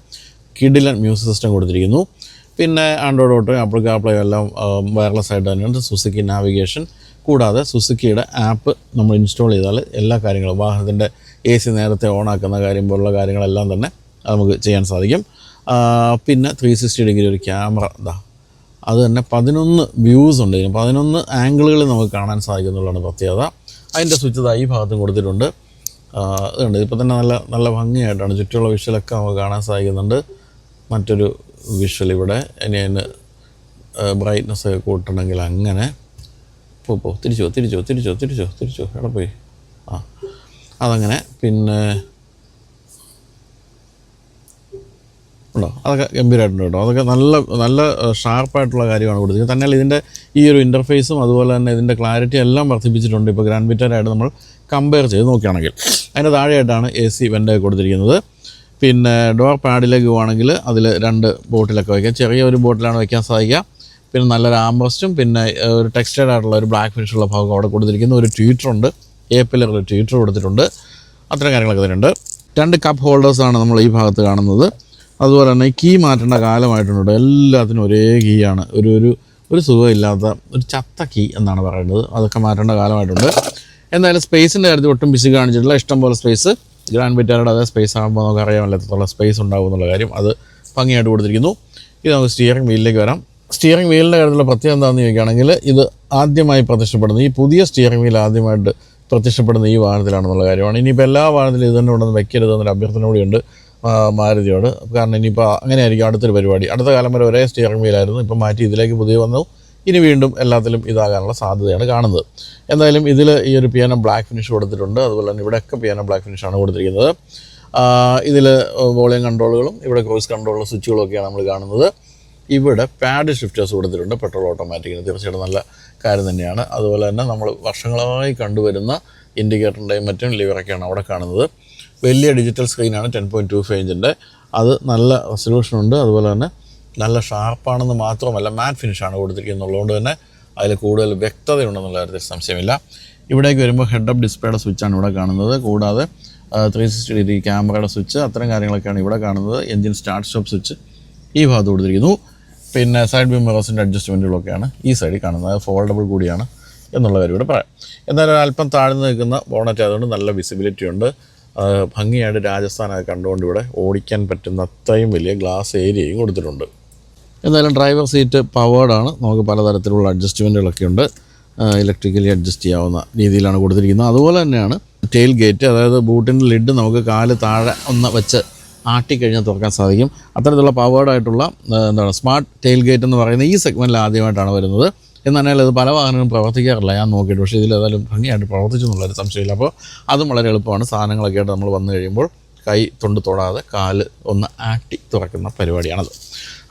കിഡിലൻ മ്യൂസിക് സിസ്റ്റം കൊടുത്തിരിക്കുന്നു. പിന്നെ ആൻഡ്രോയിഡ് ഓട്ടോ ആപ്പിൾ കാർപ്ലേയും എല്ലാം വയർലെസ് ആയിട്ട് തന്നെയുണ്ട്. സുസുക്കി നാവിഗേഷൻ കൂടാതെ സുസുക്കിയുടെ ആപ്പ് നമ്മൾ ഇൻസ്റ്റാൾ ചെയ്താൽ എല്ലാ കാര്യങ്ങളും വാഹനത്തിന്റെ എ സി നേരത്തെ ഓണാക്കുന്ന കാര്യം പോലുള്ള കാര്യങ്ങളെല്ലാം തന്നെ നമുക്ക് ചെയ്യാൻ സാധിക്കും. പിന്നെ ത്രീ സിക്സ്റ്റി ഡിഗ്രി ഒരു ക്യാമറ ഇതാ അത് തന്നെ പതിനൊന്ന് വ്യൂസ് ഉണ്ട്. ഇതിന് പതിനൊന്ന് ആംഗിളുകൾ നമുക്ക് കാണാൻ സാധിക്കുന്നുള്ളതാണ് പ്രത്യേകത. അതിന്റെ സ്വിച്ച് ഈ ഭാഗത്തും കൊടുത്തിട്ടുണ്ട്. ഇതുണ്ട്. ഇപ്പോൾ തന്നെ നല്ല നല്ല ഭംഗിയായിട്ടാണ്. ചുറ്റുമുള്ള വിഷ്വലൊക്കെ നമുക്ക് കാണാൻ സാധിക്കുന്നുണ്ട്. മറ്റൊരു വിഷ്വൽ ഇവിടെ. ഇനി അതിന് ബ്രൈറ്റ്നസ് ഒക്കെ കൂട്ടണമെങ്കിൽ അങ്ങനെ. പോ പോ. തിരിച്ചോ തിരിച്ചോ തിരിച്ചോ തിരിച്ചോ തിരിച്ചോ എവിടെ പോയി? ആ അതങ്ങനെ. പിന്നെ ഉണ്ടോ? അതൊക്കെ ഗംഭീരമായിട്ടുണ്ട് കേട്ടോ. അതൊക്കെ നല്ല നല്ല ഷാർപ്പായിട്ടുള്ള കാര്യമാണ് കൊടുത്തിരിക്കുന്നത്. തന്നെയല്ല ഇതിന്റെ ഈ ഒരു ഇന്റർഫേസും അതുപോലെ തന്നെ ഇതിന്റെ ക്ലാരിറ്റി എല്ലാം വർദ്ധിപ്പിച്ചിട്ടുണ്ട്. ഇപ്പോൾ ഗ്രാൻഡ് വിറ്റാരായിട്ട് നമ്മൾ കമ്പയർ ചെയ്ത് നോക്കുകയാണെങ്കിൽ. അതിന്റെ താഴെയായിട്ടാണ് എ സി വെന്റ് കൊടുത്തിരിക്കുന്നത്. പിന്നെ ഡോർ പാഡിലേക്ക് പോവുകയാണെങ്കിൽ അതിൽ രണ്ട് ബോട്ടിലൊക്കെ വയ്ക്കാം. ചെറിയ ഒരു ബോട്ടിലാണ് വയ്ക്കാൻ സാധിക്കുക. പിന്നെ നല്ലൊരു ആംബ്രസ്റ്റും പിന്നെ ഒരു ടെക്സ്റ്റൈഡ് ആയിട്ടുള്ള ഒരു ബ്ലാക്ക് ഫിനിഷുള്ള ഭാഗം അവിടെ കൊടുത്തിരിക്കുന്നു. ഒരു ട്വീറ്ററുണ്ട് എ പില്ലറിൽ ട്വീറ്റർ കൊടുത്തിട്ടുണ്ട്. അത്തരം കാര്യങ്ങളൊക്കെ തന്നെയുണ്ട്. രണ്ട് കപ്പ് ഹോൾഡേഴ്സാണ് നമ്മൾ ഈ ഭാഗത്ത് കാണുന്നത്. അതുപോലെ തന്നെ കീ മാറ്റേണ്ട കാലമായിട്ടുണ്ട്? എല്ലാത്തിനും ഒരേ കീയാണ് ഒരു ഒരു ഒരു സുഖമില്ലാത്ത ഒരു ചത്ത കീ എന്നാണ് പറയുന്നത്. അതൊക്കെ മാറ്റേണ്ട കാലമായിട്ടുണ്ട്. എന്തായാലും സ്പേസിന്റെ കാര്യത്തിൽ ഒട്ടും ബിസി കാണിച്ചിട്ടില്ല. ഇഷ്ടംപോലെ സ്പേസ്. ഗ്രാൻഡ് വിറ്റാരുടെ അതേ സ്പേസ് ആകുമ്പോൾ നമുക്ക് അറിയാമല്ലോ എത്രത്തോളം സ്പേസ് ഉണ്ടാകും എന്നുള്ള കാര്യം അത് ഭംഗിയായിട്ട് കൊടുത്തിരിക്കുന്നു. ഇത് നമുക്ക് സ്റ്റിയറിംഗ് വീലിലേക്ക് വരാം. സ്റ്റിയറിംഗ് വീലിന്റെ കാര്യത്തിലുള്ള പ്രത്യേകത എന്താണെന്ന് ചോദിക്കുകയാണെങ്കിൽ ഇത് ആദ്യമായി പ്രത്യക്ഷപ്പെടുന്നത് ഈ പുതിയ സ്റ്റിയറിംഗ് വീൽ ആദ്യമായിട്ട് പ്രത്യക്ഷപ്പെടുന്ന ഈ വാഹനത്തിലാണെന്നുള്ള കാര്യമാണ്. ഇനിയിപ്പോൾ എല്ലാ വാഹനത്തിലും ഇത് തന്നെ ഉണ്ടെന്ന് വെക്കരുത് എന്നൊരു അഭ്യർത്ഥന കൂടിയുണ്ട്. മാരുതിയോട്. കാരണം ഇനിയിപ്പോൾ അങ്ങനെ ആയിരിക്കും അടുത്തൊരു പരിപാടി. അടുത്ത കാലം വരെ ഒരേ സ്റ്റിയറിംഗ് വീലായിരുന്നു ഇപ്പം മാറ്റി ഇതിലേക്ക് പുതിയ വന്നു. ഇനി വീണ്ടും എല്ലാത്തിലും ഇതാകാനുള്ള സാധ്യതയാണ് കാണുന്നത്. എന്തായാലും ഇതിൽ ഈ ഒരു പിയാനോ ബ്ലാക്ക് ഫിനിഷ് കൊടുത്തിട്ടുണ്ട്. അതുപോലെ തന്നെ ഇവിടെയൊക്കെ പിയാനോ ബ്ലാക്ക് ഫിനിഷാണ് കൊടുത്തിരിക്കുന്നത്. ഇതിൽ വോളിയം കൺട്രോളുകളും ഇവിടെ ക്രൂസ് കൺട്രോൾ സ്വിച്ചുകളും ഒക്കെയാണ് നമ്മൾ കാണുന്നത്. ഇവിടെ പാഡ് ഷിഫ്റ്റേഴ്സ് കൊടുത്തിട്ടുണ്ട്. പെട്രോൾ ഓട്ടോമാറ്റിക്കിന് തീർച്ചയായിട്ടും നല്ല കാര്യം തന്നെയാണ്. അതുപോലെ തന്നെ നമ്മൾ വർഷങ്ങളായി കണ്ടുവരുന്ന ഇൻഡിക്കേറ്ററിന്റെയും മറ്റും ലിവറൊക്കെയാണ് അവിടെ കാണുന്നത്. വലിയ ഡിജിറ്റൽ സ്ക്രീനാണ് ടെൻ പോയിന്റ് ടു ഫൈവ് ഇഞ്ചിന്റെ അത് നല്ല റെസൊല്യൂഷൻ ഉണ്ട്. അതുപോലെ തന്നെ നല്ല ഷാർപ്പാണെന്ന് മാത്രമല്ല മാറ്റ് ഫിനിഷാണ് കൊടുത്തിരിക്കുന്നുള്ളതുകൊണ്ട് തന്നെ അതിൽ കൂടുതൽ വ്യക്തതയുണ്ടെന്നുള്ള കാര്യത്തിൽ സംശയമില്ല. ഇവിടേക്ക് വരുമ്പോൾ ഹെഡ് അപ്പ് ഡിസ്പ്ലേയുടെ സ്വിച്ചാണ് ഇവിടെ കാണുന്നത്. കൂടാതെ ത്രീ സിക്സ്റ്റി ഡിഗ്രി ക്യാമറയുടെ സ്വിച്ച് അത്തരം കാര്യങ്ങളൊക്കെയാണ് ഇവിടെ കാണുന്നത്. എഞ്ചിൻ സ്റ്റാർട്ട് സ്റ്റോപ്പ് സ്വിച്ച് ഈ ഭാഗത്ത് കൊടുത്തിരിക്കുന്നു. പിന്നെ സൈഡ് വ്യൂ മിറേഴ്സിന്റെ അഡ്ജസ്റ്റ്മെന്റുകളൊക്കെയാണ് ഈ സൈഡിൽ കാണുന്നത്. ഫോൾഡബിൾ കൂടിയാണ് എന്നുള്ള കാര്യം ഇവിടെ പറയാം. എന്നാലും അല്പം താഴ്ന്നു നിൽക്കുന്ന ബോണറ്റ് ആയതുകൊണ്ട് നല്ല വിസിബിലിറ്റി ഉണ്ട്. ഭംഗിയായിട്ട് രാജസ്ഥാനൊക്കെ കണ്ടുകൊണ്ട് ഇവിടെ ഓടിക്കാൻ പറ്റുന്ന അത്രയും വലിയ ഗ്ലാസ് ഏരിയയും കൊടുത്തിട്ടുണ്ട്. എന്തായാലും ഡ്രൈവർ സീറ്റ് പവേർഡാണ് നമുക്ക് പലതരത്തിലുള്ള അഡ്ജസ്റ്റ്മെന്റുകളൊക്കെ ഉണ്ട്. ഇലക്ട്രിക്കലി അഡ്ജസ്റ്റ് ചെയ്യാവുന്ന രീതിയിലാണ് കൊടുത്തിരിക്കുന്നത്. അതുപോലെ തന്നെയാണ് ടെയിൽ ഗേറ്റ് അതായത് ബൂട്ടിന്റെ ലിഡ് നമുക്ക് കാൽ താഴെ ഒന്ന് വെച്ച് ആട്ടിക്കഴിഞ്ഞാൽ തുറക്കാൻ സാധിക്കും. അത്തരത്തിലുള്ള പവേർഡായിട്ടുള്ള എന്താണ് സ്മാർട്ട് ടെയിൽ ഗേറ്റ് എന്ന് പറയുന്ന ഈ സെഗ്മെന്റിൽ ആദ്യമായിട്ടാണ് വരുന്നത്. എന്നാൽ അത് പല വാഹനങ്ങളും പ്രവർത്തിക്കാറില്ല. ഞാൻ നോക്കിയിട്ട് പക്ഷേ ഇതിലേതായാലും ഭംഗിയായിട്ട് പ്രവർത്തിച്ചു എന്നുള്ളൊരു സംശയമില്ല. അപ്പോൾ അതും വളരെ എളുപ്പമാണ്. സാധനങ്ങളൊക്കെ ആയിട്ട് നമ്മൾ വന്നു കഴിയുമ്പോൾ കൈ തൊണ്ട് തൊടാതെ കാൽ ഒന്ന് ആട്ടി തുറക്കുന്ന പരിപാടിയാണത്.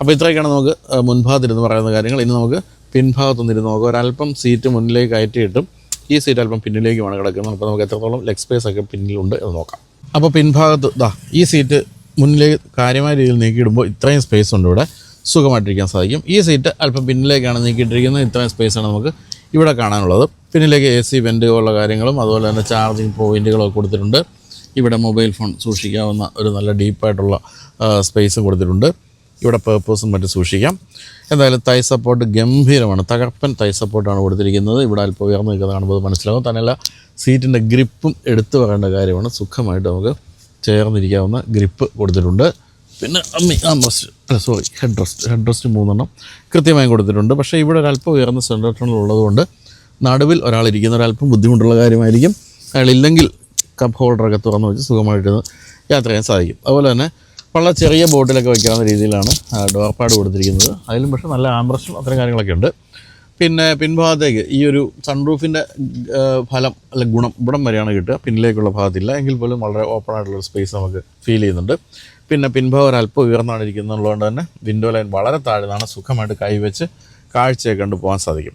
അപ്പോൾ ഇത്രയൊക്കെയാണ് നമുക്ക് മുൻഭാഗത്തിരുന്ന് പറയുന്ന കാര്യങ്ങൾ. ഇനി നമുക്ക് പിൻഭാഗത്തൊന്നിരുന്ന് നോക്കുക ഒരല്പം സീറ്റ് മുന്നിലേക്ക് കയറ്റിയിട്ടും ഈ സീറ്റ് അല്പം പിന്നിലേക്കുമാണ് കിടക്കുന്നത്. അപ്പോൾ നമുക്ക് എത്രത്തോളം ലെഗ് സ്പേസ് ഒക്കെ പിന്നിലുണ്ട് എന്ന് നോക്കാം. അപ്പോൾ പിൻഭാഗത്ത് ദാ ഈ സീറ്റ് മുന്നിലേക്ക് കാര്യമായ രീതിയിൽ നീക്കിയിടുമ്പോൾ ഇത്രയും സ്പേസ് ഉണ്ട് ഇവിടെ. സുഖമായിട്ടിരിക്കാൻ സാധിക്കും. ഈ സീറ്റ് അല്പം പിന്നിലേക്കാണ് നീക്കിയിട്ടിരിക്കുന്നത്. ഇത്രയും സ്പേസാണ് നമുക്ക് ഇവിടെ കാണാനുള്ളത്. പിന്നിലേക്ക് എ സി വെന്റ് പോലുള്ള കാര്യങ്ങളും അതുപോലെ തന്നെ ചാർജിങ് പോയിന്റുകളൊക്കെ കൊടുത്തിട്ടുണ്ട്. ഇവിടെ മൊബൈൽ ഫോൺ സൂക്ഷിക്കാവുന്ന ഒരു നല്ല ഡീപ്പായിട്ടുള്ള സ്പേസ് കൊടുത്തിട്ടുണ്ട്. ഇവിടെ പേർപ്പസും മറ്റും സൂക്ഷിക്കാം. എന്തായാലും തൈ സപ്പോർട്ട് ഗംഭീരമാണ്. തകർപ്പൻ തൈ സപ്പോർട്ടാണ് കൊടുത്തിരിക്കുന്നത്. ഇവിടെ അല്പം ഉയർന്നു നിൽക്കുന്നത് കാണുമ്പോൾ മനസ്സിലാവും തന്നെയല്ല സീറ്റിന്റെ ഗ്രിപ്പും എടുത്തു പറയേണ്ട കാര്യമാണ്. സുഖമായിട്ട് നമുക്ക് ചേർന്നിരിക്കാവുന്ന ഗ്രിപ്പ് കൊടുത്തിട്ടുണ്ട്. പിന്നെ അമ്മി ആ rest sorry head rest head rest മൂന്നെണ്ണം കൃത്യമായി കൊടുത്തിട്ടുണ്ട്. പക്ഷേ ഇവിടെ ഒരല്പം ഉയർന്ന സെന്റർ ടണൽ ഉള്ളതുകൊണ്ട് നടുവിൽ ഒരാൾ ഇരിക്കുന്ന ഒരല്പം ബുദ്ധിമുട്ടുള്ള കാര്യമായിരിക്കും. അയാളില്ലെങ്കിൽ കപ്പ് ഹോൾഡറൊക്കെ തുറന്ന് വെച്ച് സുഖമായിട്ടിരുന്ന് യാത്ര ചെയ്യാൻ സാധിക്കും. അതുപോലെ തന്നെ വളരെ ചെറിയ ബോട്ടിലൊക്കെ വയ്ക്കാവുന്ന രീതിയിലാണ് ഡോർ പാഡ് കൊടുത്തിരിക്കുന്നത്. അതിലും പക്ഷേ നല്ല ആംബ്രഷും അത്തരം കാര്യങ്ങളൊക്കെ ഉണ്ട്. പിന്നെ പിൻഭാഗത്തേക്ക് ഈ ഒരു സൺറൂഫിന്റെ ഫലം അല്ല ഗുണം ഇവിടം വരെയാണ് കിട്ടുക. പിന്നിലേക്കുള്ള ഭാഗത്തില്ല. എങ്കിൽ പോലും വളരെ ഓപ്പൺ ആയിട്ടുള്ള സ്പേസ് നമുക്ക് ഫീൽ ചെയ്യുന്നുണ്ട്. പിന്നെ പിൻഭാഗം ഒരു അല്പം ഉയർന്നാണ് ഇരിക്കുന്നതുകൊണ്ട് തന്നെ വിൻഡോ ലൈൻ വളരെ താഴ്ന്നാണ് സുഖമായിട്ട് കൈവച്ച് കാഴ്ചയെ കണ്ടു പോകാൻ സാധിക്കും.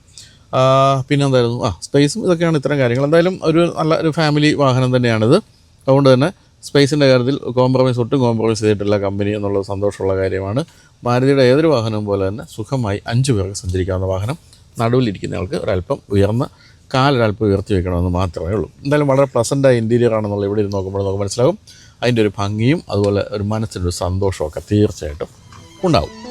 പിന്നെ എന്തായിരുന്നു? ആ സ്പേസും ഇതൊക്കെയാണ് ഇത്തരം കാര്യങ്ങൾ. എന്തായാലും ഒരു നല്ല ഒരു ഫാമിലി വാഹനം തന്നെയാണിത്. അതുകൊണ്ട് തന്നെ സ്പേസിന്റെ കാര്യത്തിൽ കോംപ്രമൈസ് ഒട്ടും കോംപ്രമൈസ് ചെയ്തിട്ടില്ല കമ്പനി എന്നുള്ളത് സന്തോഷമുള്ള കാര്യമാണ്. മാരുതിയുടെ ഏതൊരു വാഹനവും പോലെ തന്നെ സുഖമായി അഞ്ച് പേർക്ക് സഞ്ചരിക്കാവുന്ന വാഹനം. നടുവിലിരിക്കുന്നയാൾക്ക് ഒരല്പം ഉയർന്ന കാലൊരല്പം ഉയർത്തി വെക്കണമെന്ന് മാത്രമേ ഉള്ളൂ. എന്തായാലും വളരെ പ്ലസന്റായ ഇന്റീരിയർ ആണെന്നുള്ള ഇവിടെ ഇരുന്ന് നോക്കുമ്പോൾ നമുക്ക് മനസ്സിലാകും. അതിന്റെ ഒരു ഭംഗിയും അതുപോലെ ഒരു മനസ്സിന്റെ ഒരു സന്തോഷമൊക്കെ തീർച്ചയായിട്ടും ഉണ്ടാവും.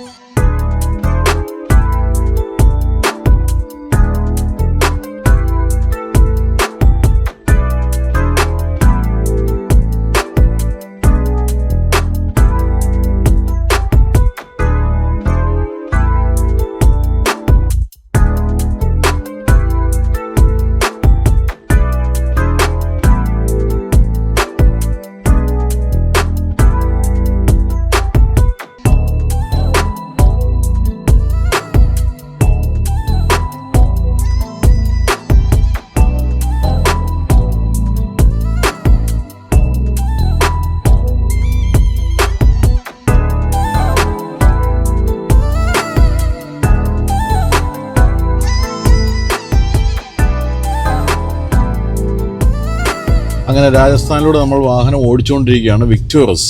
അങ്ങനെ രാജസ്ഥാനിലൂടെ നമ്മൾ വാഹനം ഓടിച്ചുകൊണ്ടിരിക്കുകയാണ് വിക്ടോറസ്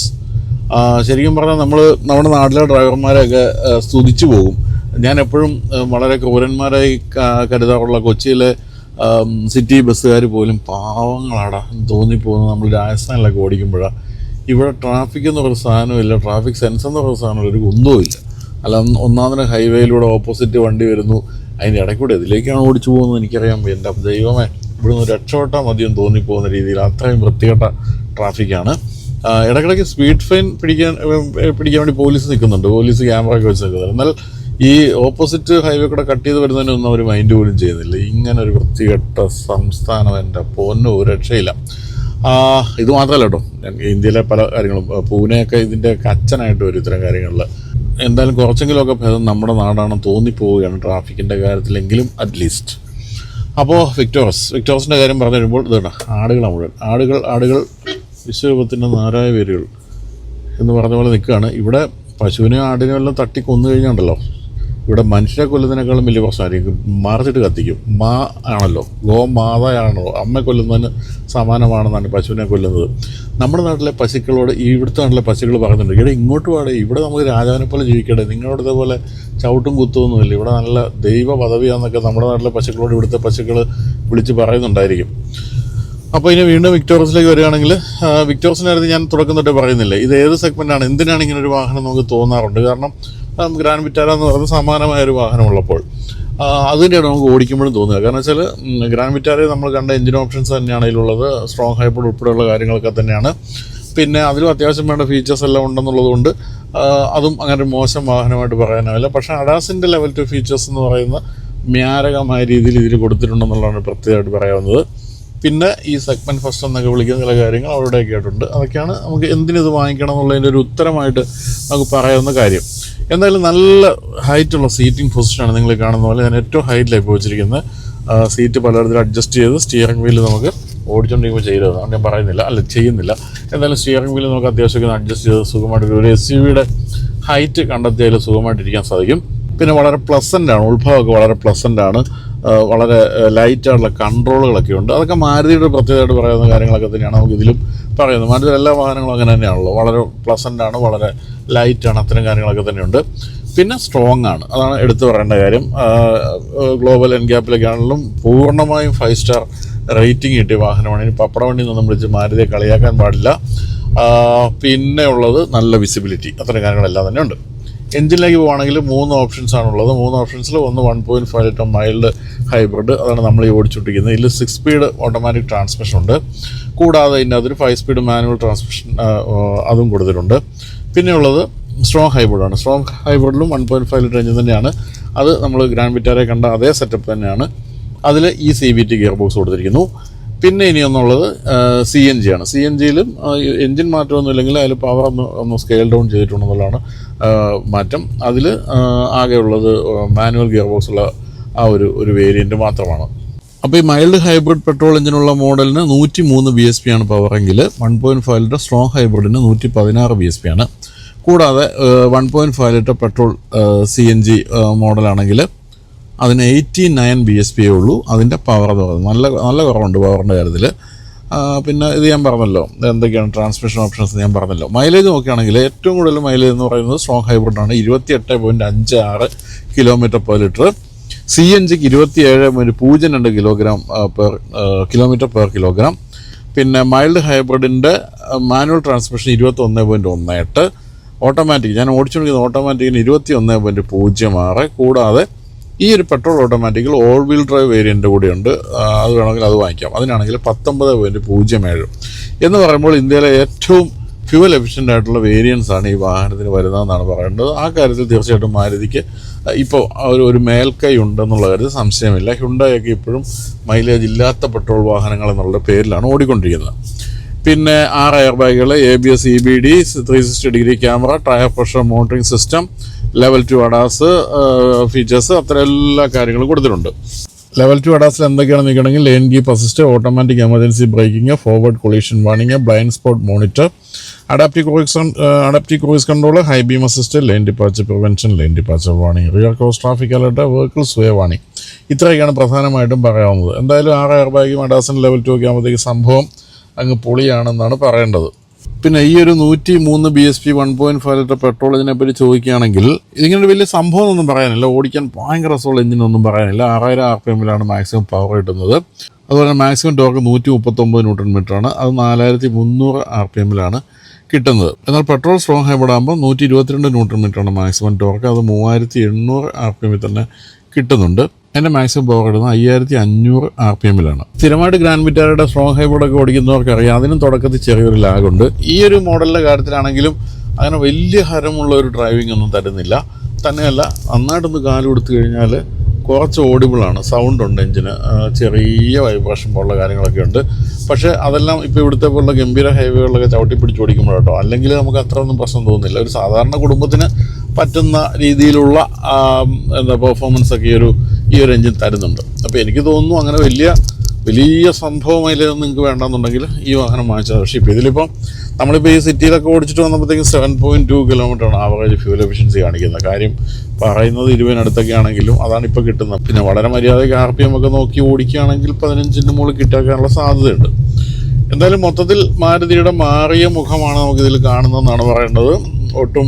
ശരിക്കും പറഞ്ഞാൽ നമ്മൾ നമ്മുടെ നാട്ടിലെ ഡ്രൈവർമാരെയൊക്കെ സ്തുതിച്ചു പോകും. ഞാൻ എപ്പോഴും വളരെ ക്രൂരന്മാരായി കരുതാറുള്ള കൊച്ചിയിലെ സിറ്റി ബസ്സുകാർ പോലും പാവങ്ങളാടാ തോന്നിപ്പോകുന്നത് നമ്മൾ രാജസ്ഥാനിലൊക്കെ ഓടിക്കുമ്പോഴാണ് ഇവിടെ ട്രാഫിക് എന്ന് പറയുന്ന സാധനമില്ല ട്രാഫിക് സെൻസ് എന്ന് പറയുന്ന സാധനം ഒരു കുന്തവുമില്ല. അല്ല ഒന്ന് ഒന്നാമതിന് ഹൈവേയിലൂടെ ഓപ്പോസിറ്റ് വണ്ടി വരുന്നു. അതിന്റെ ഇടയ്ക്കൂടെ ഇതിലേക്കാണ് ഓടിച്ചു പോകുന്നത് എനിക്കറിയാം. എന്റെ ദൈവമേ. ഇവിടുന്ന് രക്ഷപ്പെട്ടാൽ മതിയെന്ന് തോന്നിപ്പോകുന്ന രീതിയിൽ അത്രയും വൃത്തികെട്ട ട്രാഫിക്കാണ്. ഇടയ്ക്കിടയ്ക്ക് സ്പീഡ് ഫൈൻ പിടിക്കാൻ പിടിക്കാൻ വേണ്ടി പോലീസ് നിൽക്കുന്നുണ്ട്. പോലീസ് ക്യാമറ ഒക്കെ വെച്ച് നിൽക്കുന്നുണ്ട്. എന്നാൽ ഈ ഓപ്പോസിറ്റ് ഹൈവേ കൂടെ കട്ട് ചെയ്ത് വരുന്നതിനൊന്നും അവർ മൈൻഡ് പോലും ചെയ്യുന്നില്ല. ഇങ്ങനെ ഒരു വൃത്തികെട്ട സംസ്ഥാനം എന്റെ പൊന്നും ഒരു രക്ഷയില്ല. ഇത് മാത്രമല്ല കേട്ടോ. ഇന്ത്യയിലെ പല കാര്യങ്ങളും പൂനെയൊക്കെ ഇതിന്റെയൊക്കെ അച്ഛനായിട്ട് വരും ഇത്തരം കാര്യങ്ങളിൽ. എന്തായാലും കുറച്ചെങ്കിലുമൊക്കെ ഭേദം നമ്മുടെ നാടാണെന്ന് തോന്നിപ്പോവുകയാണ് ട്രാഫിക്കിന്റെ കാര്യത്തിലെങ്കിലും അറ്റ്ലീസ്റ്റ് അപ്പോൾ വിക്ടോറസ് വിക്ടോറസിന്റെ കാര്യം പറഞ്ഞു വരുമ്പോൾ ഇതാണ് ആടുകളാണ് മുഴുവൻ. ആടുകൾ ആടുകൾ വിശ്വരൂപത്തിന്റെ നാരായ പേരുകൾ എന്ന് പറഞ്ഞ പോലെ നിൽക്കുകയാണ്. ഇവിടെ പശുവിനെ ആടിനെ എല്ലാം തട്ടി കൊന്നു കഴിഞ്ഞുണ്ടല്ലോ. ഇവിടെ മനുഷ്യരെ കൊല്ലുന്നതിനേക്കാളും വലിയ പ്രശ്നമായിരിക്കും മറിച്ചിട്ട് കത്തിക്കും. മാ ആണല്ലോ. ഗോ മാതായാണല്ലോ. അമ്മ കൊല്ലുന്നതിന് സമാനമാണെന്നാണ് പശുവിനെ കൊല്ലുന്നത്. നമ്മുടെ നാട്ടിലെ പശുക്കളോട് ഇവിടുത്തെ നാട്ടിലെ പശുക്കൾ പറയുന്നുണ്ട് ഇവിടെ ഇങ്ങോട്ട് പാടേ ഇവിടെ നമുക്ക് രാജാവിനെ പോലെ ജീവിക്കട്ടെ നിങ്ങളുടെ ഇതേപോലെ ചവിട്ടും കുത്തുമൊന്നുമില്ല ഇവിടെ നല്ല ദൈവ പദവിയാണെന്നൊക്കെ നമ്മുടെ നാട്ടിലെ പശുക്കളോട് ഇവിടുത്തെ പശുക്കൾ വിളിച്ച് പറയുന്നുണ്ടായിരിക്കും. അപ്പോൾ ഇനി വീണ്ടും വിക്ടോറസിലേക്ക് വരികയാണെങ്കിൽ കാര്യത്തിൽ ഞാൻ തുടക്കം തൊട്ടേ പറയുന്നില്ല. ഇത് ഏത് സെഗ്മെന്റാണ് എന്തിനാണ് ഇങ്ങനെ ഒരു വാഹനം നമുക്ക് തോന്നാറുണ്ട്? കാരണം ഗ്രാൻഡ് വിറ്റാര എന്ന് പറയുന്നത് സമാനമായ ഒരു വാഹനമുള്ളപ്പോൾ. അത് നമുക്ക് ഓടിക്കുമ്പോഴും തോന്നുക. കാരണം വെച്ചാൽ ഗ്രാൻഡ് വിറ്റാരയിൽ നമ്മൾ കണ്ട എഞ്ചിൻ ഓപ്ഷൻസ് തന്നെയാണ് ഇതിലുള്ളത് സ്ട്രോങ് ഹൈബ്രിഡ് ഉൾപ്പെടെയുള്ള കാര്യങ്ങളൊക്കെ തന്നെയാണ്. പിന്നെ അതിലും അത്യാവശ്യം വേണ്ട ഫീച്ചേഴ്സ് എല്ലാം ഉണ്ടെന്നുള്ളതുകൊണ്ട് അതും അങ്ങനെ ഒരു മോശം വാഹനമായിട്ട് പറയാനാവില്ല. പക്ഷേ അഡാസിന്റെ ലെവൽ ടു ഫീച്ചേഴ്സ് എന്ന് പറയുന്ന മ്യാരകമായ രീതിയിൽ ഇതിൽ കൊടുത്തിട്ടുണ്ടെന്നുള്ളതാണ് പ്രത്യേകമായിട്ട് പറയാവുന്നത്. പിന്നെ ഈ സെഗ്മെന്റ് ഫസ്റ്റ് എന്നൊക്കെ വിളിക്കുന്ന ചില കാര്യങ്ങൾ അവരുടെ ആയിട്ടുണ്ട്. അതൊക്കെയാണ് നമുക്ക് എന്തിനിത് വാങ്ങിക്കണം എന്നുള്ളതിന്റെ ഒരു ഉത്തരമായിട്ട് നമുക്ക് പറയാവുന്ന കാര്യം. എന്തായാലും നല്ല ഹൈറ്റുള്ള സീറ്റിംഗ് പൊസിഷനാണ് നിങ്ങൾ കാണുന്ന പോലെ ഞാൻ ഏറ്റവും ഹൈറ്റിലായി പോയിച്ചിരിക്കുന്നത് സീറ്റ് പലതരത്തിൽ അഡ്ജസ്റ്റ് ചെയ്ത് സ്റ്റിയറിംഗ് വീൽ നമുക്ക് ഓടിച്ചുകൊണ്ടിരിക്കുമ്പോൾ ചെയ്തത്. അതുകൊണ്ട് ഞാൻ പറയുന്നില്ല. അല്ല ചെയ്യുന്നില്ല. എന്തായാലും സ്റ്റിയറിംഗ് വീൽ നമുക്ക് അത്യാവശ്യം അഡ്ജസ്റ്റ് ചെയ്ത് സുഖമായിട്ട് ഒരു എസ് യു ഹൈറ്റ് കണ്ടെത്തിയാൽ സുഖമായിട്ടിരിക്കാൻ സാധിക്കും. പിന്നെ വളരെ പ്ലസന്റ് ആണ്. ഉത്ഭവമൊക്കെ വളരെ പ്ലസന്റ് ആണ്. വളരെ ലൈറ്റായിട്ടുള്ള കൺട്രോളുകളൊക്കെ ഉണ്ട്. അതൊക്കെ മാരുതിയുടെ പ്രത്യേകമായിട്ട് പറയുന്ന കാര്യങ്ങളൊക്കെ തന്നെയാണ് നമുക്ക് ഇതിലും പറയുന്നത്. മാരുതി എല്ലാ വാഹനങ്ങളും അങ്ങനെ തന്നെയാണല്ലോ. വളരെ പ്ലസന്റാണ് വളരെ ലൈറ്റാണ് അത്തരം കാര്യങ്ങളൊക്കെ തന്നെയുണ്ട്. പിന്നെ സ്ട്രോങ് ആണ്. അതാണ് എടുത്തു പറയേണ്ട കാര്യം. ഗ്ലോബൽ എൻഗ്യാപ്പിലൊക്കെ ആണെങ്കിലും പൂർണമായും ഫൈവ് സ്റ്റാർ റേറ്റിംഗ് കിട്ടിയ വാഹനമാണ്. ഇനി പപ്പട വണ്ടി നിന്നും വിളിച്ച് മാരുതിയെ കളിയാക്കാൻ പാടില്ല. പിന്നെ ഉള്ളത് നല്ല വിസിബിലിറ്റി അത്തരം കാര്യങ്ങളെല്ലാം തന്നെ ഉണ്ട് എഞ്ചിനിലേക്ക് പോവുകയാണെങ്കിൽ മൂന്ന് ഓപ്ഷൻസ് ആണുള്ളത്. മൂന്ന് ഓപ്ഷൻസിൽ ഒന്ന് one point five litre mild hybrid അതാണ് നമ്മൾ ഈ ഓടിച്ചുകൊണ്ടിരിക്കുന്നത്. ഇതിൽ സിക്സ് സ്പീഡ് ഓട്ടോമാറ്റിക് ട്രാൻസ്മിഷൻ ഉണ്ട്. കൂടാതെ ഇതിന്റെ അതൊരു ഫൈവ് സ്പീഡ് മാനുവൽ ട്രാൻസ്മിഷൻ അതും കൊടുത്തിട്ടുണ്ട്. പിന്നെയുള്ളത് സ്ട്രോങ് ഹൈബ്രിഡാണ് strong ഹൈബ്രിഡിലും one point five litre engine തന്നെയാണ്. അത് നമ്മൾ ഗ്രാൻഡ് വിറ്റാരെ കണ്ട അതേ സെറ്റപ്പ് തന്നെയാണ്. അതിൽ ഈ C V T gear box കൊടുത്തിരിക്കുന്നു. പിന്നെ ഇനി ഒന്നുള്ളത് സി എൻ ജി ആണ്. സി എൻ ജിയിലും എൻജിൻ മാറ്റമൊന്നും ഇല്ലെങ്കിൽ അതിൽ പവർ ഒന്ന് ഒന്ന് സ്കെയിൽ ഡൗൺ ചെയ്തിട്ടുണ്ടെന്നുള്ളതാണ് മാറ്റം. അതിൽ ആകെയുള്ളത് മാനുവൽ ഗിയർ ബോക്സ് ഉള്ള ആ ഒരു ഒരു വേരിയന്റ് മാത്രമാണ്. അപ്പോൾ ഈ മൈൽഡ് ഹൈബ്രിഡ് പെട്രോൾ എഞ്ചിനുള്ള മോഡലിന് നൂറ്റി മൂന്ന് ബി എസ് പി ആണ് പവറെങ്കിൽ one point five litre strong ഹൈബ്രിഡിന് നൂറ്റി പതിനാറ് ബി എസ് പി ആണ്. കൂടാതെ one point five litre petrol C N G മോഡലാണെങ്കിൽ അതിന് eighty nine B S P ഉള്ളൂ. അതിന്റെ പവർ എന്ന് പറയുന്നത്. നല്ല നല്ല കുറവുണ്ട് പവറിന്റെ കാര്യത്തിൽ പിന്നെ ഇത് ഞാൻ പറഞ്ഞല്ലോ. എന്തൊക്കെയാണ് ട്രാൻസ്മിഷൻ ഓപ്ഷൻസ് ഞാൻ പറഞ്ഞല്ലോ. മൈലേജ് നോക്കുകയാണെങ്കിൽ ഏറ്റവും കൂടുതൽ മൈലേജ് എന്ന് പറയുന്നത് സ്ട്രോങ് ഹൈബ്രിഡാണ് ഇരുപത്തി എട്ട് പോയിന്റ് അഞ്ച് ആറ് kilometre per litre C N ജിക്ക് ഇരുപത്തിയേഴ് പോയിന്റ് പൂജ്യം രണ്ട് kilogram per kilometre per kilogram പിന്നെ മൈൽഡ് ഹൈബ്രിഡിന്റെ മാനുവൽ ട്രാൻസ്മിഷൻ ഇരുപത്തൊന്ന് പോയിന്റ് ഒന്ന് എട്ട് ഓട്ടോമാറ്റിക് ഞാൻ ഓടിച്ചുകൊണ്ടിരിക്കുന്ന ഓട്ടോമാറ്റിക്കിന് ഇരുപത്തി ഒന്ന് പോയിന്റ് പൂജ്യം ആറ്. കൂടാതെ ഈ ഒരു പെട്രോൾ ഓട്ടോമാറ്റിക്കിൽ ഓൾ വീൽ ഡ്രൈവ് വേരിയന്റ് കൂടിയുണ്ട്. അത് വേണമെങ്കിൽ അത് വാങ്ങിക്കാം. അതിനാണെങ്കിൽ പത്തൊമ്പത് പോയിന്റ് പൂജ്യം ഏഴ്. എന്ന് പറയുമ്പോൾ ഇന്ത്യയിലെ ഏറ്റവും ഫ്യൂവൽ എഫിഷ്യന്റ് ആയിട്ടുള്ള വേരിയൻസ് ആണ് ഈ വാഹനത്തിന് വരുന്നതെന്നാണ് പറയേണ്ടത് ആ കാര്യത്തിൽ തീർച്ചയായിട്ടും മാരുതിക്ക് ഇപ്പോൾ ഒരു ഒരു മേൽക്കൈ ഉണ്ടെന്നുള്ള കാര്യത്തിൽ സംശയമില്ല. ഹ്യുണ്ടായൊക്കെ ഇപ്പോഴും മൈലേജ് ഇല്ലാത്ത പെട്രോൾ വാഹനങ്ങൾ എന്നുള്ള പേരിലാണ് ഓടിക്കൊണ്ടിരിക്കുന്നത്. പിന്നെ ആറ് എയർ ബാഗുകൾ A B S E B D three sixty degree camera tyre pressure monitoring system level two ADAS features അത്ര എല്ലാ കാര്യങ്ങളും കൊടുത്തിട്ടുണ്ട്. ലെവൽ ടു അഡാസിൽ എന്തൊക്കെയാണ് നിൽക്കണമെങ്കിൽ lane keep assist automatic emergency braking forward collision warning blind spot monitor adaptive cruise adaptive cruise control high beam assist lane departure prevention lane departure warning rear cross traffic alert vehicle sway warning ഇത്രയൊക്കെയാണ് പ്രധാനമായിട്ടും പറയാവുന്നത്. എന്തായാലും ആറ് air ബാഗും അഡാസിന്റെ level two ഒക്കെ ആകുമ്പോഴത്തേക്ക് സംഭവം അങ്ങ് പൊളിയാണെന്നാണ് പറയേണ്ടത്. പിന്നെ ഈ ഒരു നൂറ്റി മൂന്ന് B S P one point five litre petrol ഇതിനെപ്പറ്റി ചോദിക്കുകയാണെങ്കിൽ ഇതിങ്ങനെ വലിയ സംഭവം ഒന്നും പറയാനില്ല. ഓടിക്കാൻ ഭയങ്കര രസമുള്ള എഞ്ചിനൊന്നും പറയാനില്ല. ആറായിരം ആർ പി എമ്മിലാണ് മാക്സിമം പവർ കിട്ടുന്നത്. അതുപോലെ മാക്സിമം ടോർക്ക് നൂറ്റി മുപ്പത്തൊമ്പത് ന്യൂട്ടൺ മീറ്റർ ആണ് അത് നാലായിരത്തി മുന്നൂറ് ആർ പി എമ്മിലാണ് കിട്ടുന്നത്. എന്നാൽ പെട്രോൾ സ്ട്രോങ് ഹൈബ്രിഡ് ആകുമ്പോൾ നൂറ്റി ഇരുപത്തിരണ്ട് മീറ്റർ ആണ് മാക്സിമം ടോർക്ക് അത് മൂവായിരത്തി എണ്ണൂറ് ആർ പി എമ്മിൽ തന്നെ കിട്ടുന്നുണ്ട്. എന്റെ മാക്സിമം പവർ ഇടുന്നത് അയ്യായിരത്തി അഞ്ഞൂറ് ആർ പി എമ്മിലാണ് സ്ഥിരമായിട്ട് ഗ്രാൻഡ് വിറ്റാരയുടെ സ്ട്രോങ് ഹൈബോർഡൊക്കെ ഒക്കെ ഓടിക്കുന്നവർക്ക് അറിയാം അതിനും തുടക്കത്തിൽ ചെറിയൊരു ലാഗുണ്ട് ഈ ഒരു മോഡലിന്റെ കാര്യത്തിലാണെങ്കിലും അങ്ങനെ വലിയ ഹരമുള്ള ഒരു ഡ്രൈവിംഗ് ഒന്നും തരുന്നില്ല. തന്നെയല്ല നന്നായിട്ടൊന്ന് കാൽ കൊടുത്തു കഴിഞ്ഞാൽ കുറച്ച് ഓഡിബിളാണ് സൗണ്ട് ഉണ്ട് എഞ്ചിന് ചെറിയ വൈബ്രേഷൻ പോലുള്ള കാര്യങ്ങളൊക്കെ ഉണ്ട്. പക്ഷേ അതെല്ലാം ഇപ്പോൾ ഇവിടുത്തെ പോലുള്ള ഗംഭീര ഹൈവേകളിലൊക്കെ ചവിട്ടി പിടിച്ച് ഓടിക്കുമ്പോഴാട്ടോ അല്ലെങ്കിൽ നമുക്ക് അത്ര ഒന്നും പ്രശ്നം തോന്നുന്നില്ല. ഒരു സാധാരണ കുടുംബത്തിന് പറ്റുന്ന രീതിയിലുള്ള എന്താ പെർഫോമൻസ് ഒക്കെ ഈ ഒരു ഈ ഒരു എഞ്ചിൻ തരുന്നുണ്ട്. അപ്പോൾ എനിക്ക് തോന്നുന്നു അങ്ങനെ വലിയ വലിയ സംഭവമായില്ല നിങ്ങൾക്ക് വേണ്ടെന്നുണ്ടെങ്കിൽ ഈ വാഹനം വാങ്ങിച്ചാൽ പക്ഷേ ഇപ്പോൾ ഇതിലിപ്പം നമ്മളിപ്പോൾ ഈ സിറ്റിയിലൊക്കെ ഓടിച്ചിട്ട് വന്നപ്പോഴത്തേക്കും സെവൻ പോയിന്റ് ടു കിലോമീറ്ററാണ് ആവറേജ് ഫ്യൂൽ എഫിഷ്യൻസി കാണിക്കുന്നത്. കാര്യം പറയുന്നത് ഇരുപതിനടുത്തൊക്കെ ആണെങ്കിലും അതാണ് ഇപ്പോൾ കിട്ടുന്നത്. പിന്നെ വളരെ മര്യാദയ്ക്ക് ആർ പി എം ഒക്കെ നോക്കി ഓടിക്കുകയാണെങ്കിൽ പതിനഞ്ചിന്റെ മുകളിൽ കിട്ടാക്കാനുള്ള സാധ്യതയുണ്ട്. എന്തായാലും മൊത്തത്തിൽ മാരുതിയുടെ മാറിയ മുഖമാണ് നമുക്കിതിൽ കാണുന്നതെന്നാണ് പറയേണ്ടത്. ഒട്ടും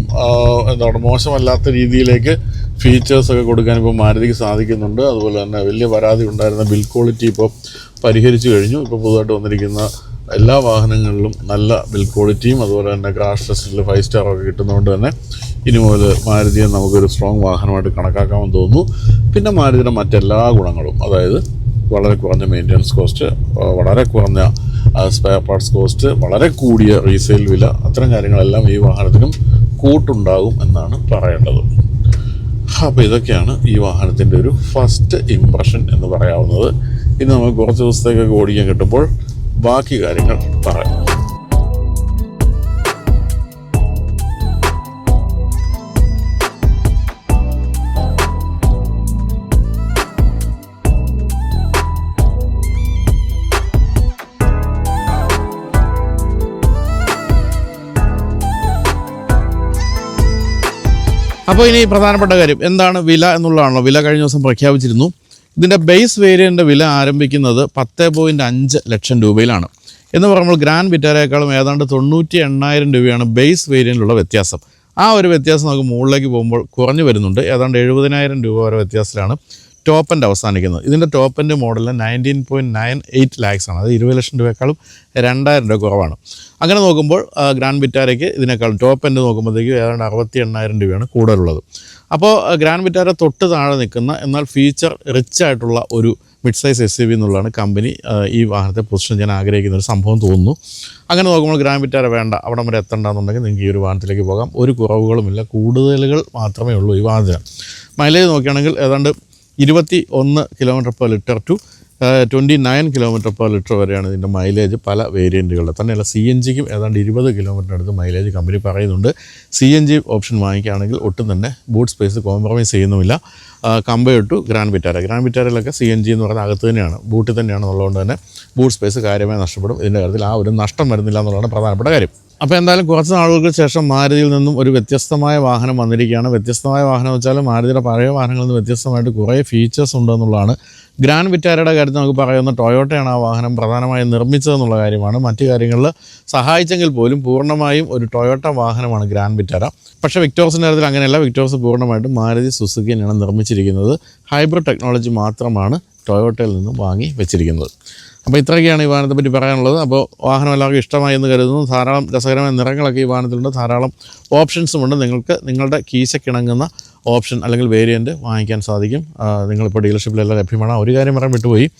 എന്താണ് മോശമല്ലാത്ത രീതിയിലേക്ക് ഫീച്ചേഴ്സ് ഒക്കെ കൊടുക്കാൻ ഇപ്പോൾ മാരുതിക്ക് സാധിക്കുന്നുണ്ട്. അതുപോലെ തന്നെ വലിയ പരാതി ഉണ്ടായിരുന്ന ബിൽ ക്വാളിറ്റി ഇപ്പോൾ പരിഹരിച്ചു കഴിഞ്ഞു. ഇപ്പോൾ പുതുതായിട്ട് വന്നിരിക്കുന്ന എല്ലാ വാഹനങ്ങളിലും നല്ല ബിൽ ക്വാളിറ്റിയും അതുപോലെ തന്നെ ക്രാഷ് ടെസ്റ്റിൽ ഫൈവ് സ്റ്റാർ ഒക്കെ കിട്ടുന്നതുകൊണ്ട് തന്നെ ഇനി മുതൽ മാരുതിയെ നമുക്കൊരു സ്ട്രോങ് വാഹനമായിട്ട് കണക്കാക്കാമെന്ന് തോന്നുന്നു. പിന്നെ മാരുതിയുടെ മറ്റെല്ലാ ഗുണങ്ങളും അതായത് വളരെ കുറഞ്ഞ മെയിന്റനൻസ് കോസ്റ്റ് വളരെ കുറഞ്ഞ സ്പെയർ പാർട്സ് കോസ്റ്റ് വളരെ കൂടിയ റീസെയിൽ വില അത്തരം കാര്യങ്ങളെല്ലാം ഈ വാഹനത്തിനും കൂട്ടുണ്ടാകും എന്നാണ് പറയേണ്ടത്. അപ്പോൾ ഇതൊക്കെയാണ് ഈ വാഹനത്തിന്റെ ഒരു ഫസ്റ്റ് ഇമ്പ്രഷൻ എന്ന് പറയാവുന്നത്. ഇനി നമുക്ക് കുറച്ച് ദിവസത്തേക്കൊക്കെ ഓടിക്കാൻ കിട്ടുമ്പോൾ ബാക്കി കാര്യങ്ങൾ പറയാം. അപ്പോൾ ഇനി പ്രധാനപ്പെട്ട കാര്യം എന്താണ് വില എന്നുള്ളതാണല്ലോ. വില കഴിഞ്ഞ ദിവസം പ്രഖ്യാപിച്ചിരുന്നു. ഇതിന്റെ ബേസ് വേരിയന്റെ വില ആരംഭിക്കുന്നത് പത്ത് പോയിന്റ് അഞ്ച് ലക്ഷം രൂപയിലാണ്. എന്ന് പറയുമ്പോൾ ഗ്രാൻഡ് വിറ്റാരേക്കാളും ഏതാണ്ട് തൊണ്ണൂറ്റി എണ്ണായിരം രൂപയാണ് ബേസ് വേരിയന്റിലുള്ള വ്യത്യാസം. ആ ഒരു വ്യത്യാസം നമുക്ക് മുകളിലേക്ക് പോകുമ്പോൾ കുറഞ്ഞു വരുന്നുണ്ട്. ഏതാണ്ട് എഴുപതിനായിരം രൂപ വരെ വ്യത്യാസത്തിലാണ്. ടോപ്പ് എൻഡ് അവസാനിക്കുന്നത്. ഇതിന്റെ ടോപ്പ് എൻഡ് മോഡലിന് nineteen point nine eight lakhs ആണ്. അത് ഇരുപത് ലക്ഷം രൂപയേക്കാളും രണ്ടായിരം രൂപ കുറവാണ്. അങ്ങനെ നോക്കുമ്പോൾ ഗ്രാൻഡ് വിറ്റാരയ്ക്ക് ഇതിനേക്കാളും ടോപ്പ് എൻഡ് നോക്കുമ്പോഴത്തേക്കും ഏതാണ്ട് അറുപത്തി എണ്ണായിരം രൂപയാണ് കൂടുതലുള്ളത്. അപ്പോൾ ഗ്രാൻഡ് വിറ്റാര തൊട്ട് താഴെ നിൽക്കുന്ന എന്നാൽ ഫീച്ചർ റിച്ച് ആയിട്ടുള്ള ഒരു mid size S U V എന്നുള്ളതാണ് കമ്പനി ഈ വാഹനത്തെ പൊസിഷൻ ചെയ്യാൻ ആഗ്രഹിക്കുന്ന ഒരു സംഭവം തോന്നുന്നു. അങ്ങനെ നോക്കുമ്പോൾ ഗ്രാൻഡ് വിറ്റാര വേണ്ട അവിടം വരെ എത്തണ്ടെന്നുണ്ടെങ്കിൽ നിങ്ങൾക്ക് ഈ ഒരു വാഹനത്തിലേക്ക് പോകാം. ഒരു കുറവുകളുമില്ല കൂടുതലുകൾ മാത്രമേ ഉള്ളൂ ഈ വാഹനത്തിന്. മൈലേജ് നോക്കുകയാണെങ്കിൽ ഏതാണ്ട് ഇരുപത്തി ഒന്ന് kilometre per litre to twenty nine kilometre per litre വരെയാണ് ഇതിന്റെ മൈലേജ് പല വേരിയന്റുകളിൽ തന്നെയല്ല സി എൻ ജിക്കും ഏതാണ്ട് ഇരുപത് കിലോമീറ്റർ അടുത്ത് മൈലേജ് കമ്പനി പറയുന്നുണ്ട്. സി എൻ ജി ഓപ്ഷൻ വാങ്ങിക്കുകയാണെങ്കിൽ ഒട്ടും തന്നെ boot space compromise ചെയ്യുന്നുമില്ല. Compare to Grand Vitara Grand വിറ്റാരയിലൊക്കെ C N G എന്ന് പറയുന്നത് അകത്ത് തന്നെയാണ് ബൂട്ടിൽ തന്നെയാണ് ഉള്ളതുകൊണ്ട് തന്നെ ബൂട്ട് സ്പേസ് കാര്യമായി നഷ്ടപ്പെടും. ഇതിന്റെ കാര്യത്തിൽ ആ ഒരു നഷ്ടം വരുന്നില്ല എന്നുള്ളതാണ് പ്രധാനപ്പെട്ട കാര്യം. അപ്പോൾ എന്തായാലും കുറച്ച് നാളുകൾക്ക് ശേഷം മാരുതിയിൽ നിന്നും ഒരു വ്യത്യസ്തമായ വാഹനം വന്നിരിക്കുകയാണ്. വ്യത്യസ്തമായ വാഹനം വെച്ചാൽ മാരുതിയുടെ പഴയ വാഹനങ്ങളിൽ നിന്ന് വ്യത്യസ്തമായിട്ട് കുറേ ഫീച്ചേഴ്സ് ഉണ്ടെന്നുള്ളതാണ് ഗ്രാൻഡ് വിറ്റാരയുടെ കാര്യത്തിൽ നമുക്ക് പറയുന്ന ടൊയോട്ടയാണ് ആ വാഹനം പ്രധാനമായും നിർമ്മിച്ചതെന്നുള്ള കാര്യമാണ്. മറ്റു കാര്യങ്ങളിൽ സഹായിച്ചെങ്കിൽ പോലും പൂർണമായും ഒരു ടൊയോട്ട വാഹനമാണ് ഗ്രാൻഡ് വിറ്റാര പക്ഷേ വിക്ടോസിന്റെ കാര്യത്തിൽ അങ്ങനെയല്ല. വിക്ടോസ് പൂർണമായിട്ടും മാരുതി സുസുക്കി തന്നെയാണ് നിർമ്മിച്ചിരിക്കുന്നത്. ഹൈബ്രിഡ് ടെക്നോളജി മാത്രമാണ് ടൊയോട്ടയിൽ നിന്നും വാങ്ങി വെച്ചിരിക്കുന്നത്. അപ്പോൾ ഇത്രയൊക്കെയാണ് ഈ വാഹനത്തെ പറ്റി പറയാനുള്ളത്. അപ്പോൾ വാഹനം എല്ലാവർക്കും ഇഷ്ടമായി എന്ന് കരുതുന്നു. ധാരാളം രസകരമായ നിറങ്ങളൊക്കെ ഈ വാഹനത്തിലുണ്ട്. ധാരാളം ഓപ്ഷൻസുമുണ്ട് നിങ്ങൾക്ക് നിങ്ങളുടെ കീശക്കിണങ്ങുന്ന ഓപ്ഷൻ അല്ലെങ്കിൽ വേരിയന്റ് വാങ്ങിക്കാൻ സാധിക്കും. നിങ്ങളിപ്പോൾ ഡീലർഷിപ്പിലെല്ലാം ലഭ്യമാണ്. ഒരു കാര്യം പറയാൻ വിട്ടുപോയി.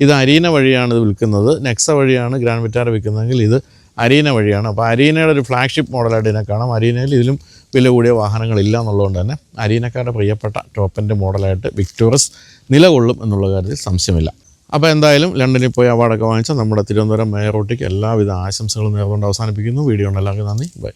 ഇത് അരീന വഴിയാണ് ഇത് വിൽക്കുന്നത്. നെക്സ വഴിയാണ് ഗ്രാൻഡ് വിറ്റാർ വിൽക്കുന്നതെങ്കിൽ ഇത് അരീന വഴിയാണ്. അപ്പോൾ അരീനയുടെ ഒരു ഫ്ലാഗ്ഷിപ്പ് മോഡലായിട്ട് ഇതിനെ കാണാം. അരീനയിൽ ഇതിലും വില കൂടിയ വാഹനങ്ങളില്ല എന്നുള്ളതുകൊണ്ട് തന്നെ അരീനക്കാരുടെ പ്രിയപ്പെട്ട ടോപ്പിന്റെ മോഡലായിട്ട് വിക്ടോറസ് നിലകൊള്ളും എന്നുള്ള കാര്യത്തിൽ സംശയമില്ല. അപ്പോൾ എന്തായാലും ലണ്ടനിൽ പോയി അവാർഡൊക്കെ വാങ്ങിച്ച നമ്മുടെ തിരുവനന്തപുരം മേയർ റോട്ടിക്ക് എല്ലാവിധ ആശംസകളും നേർന്നുകൊണ്ട് അവസാനിപ്പിക്കുന്നു. വീഡിയോ ഉണ്ട് എല്ലാവർക്കും നന്ദി. ബൈ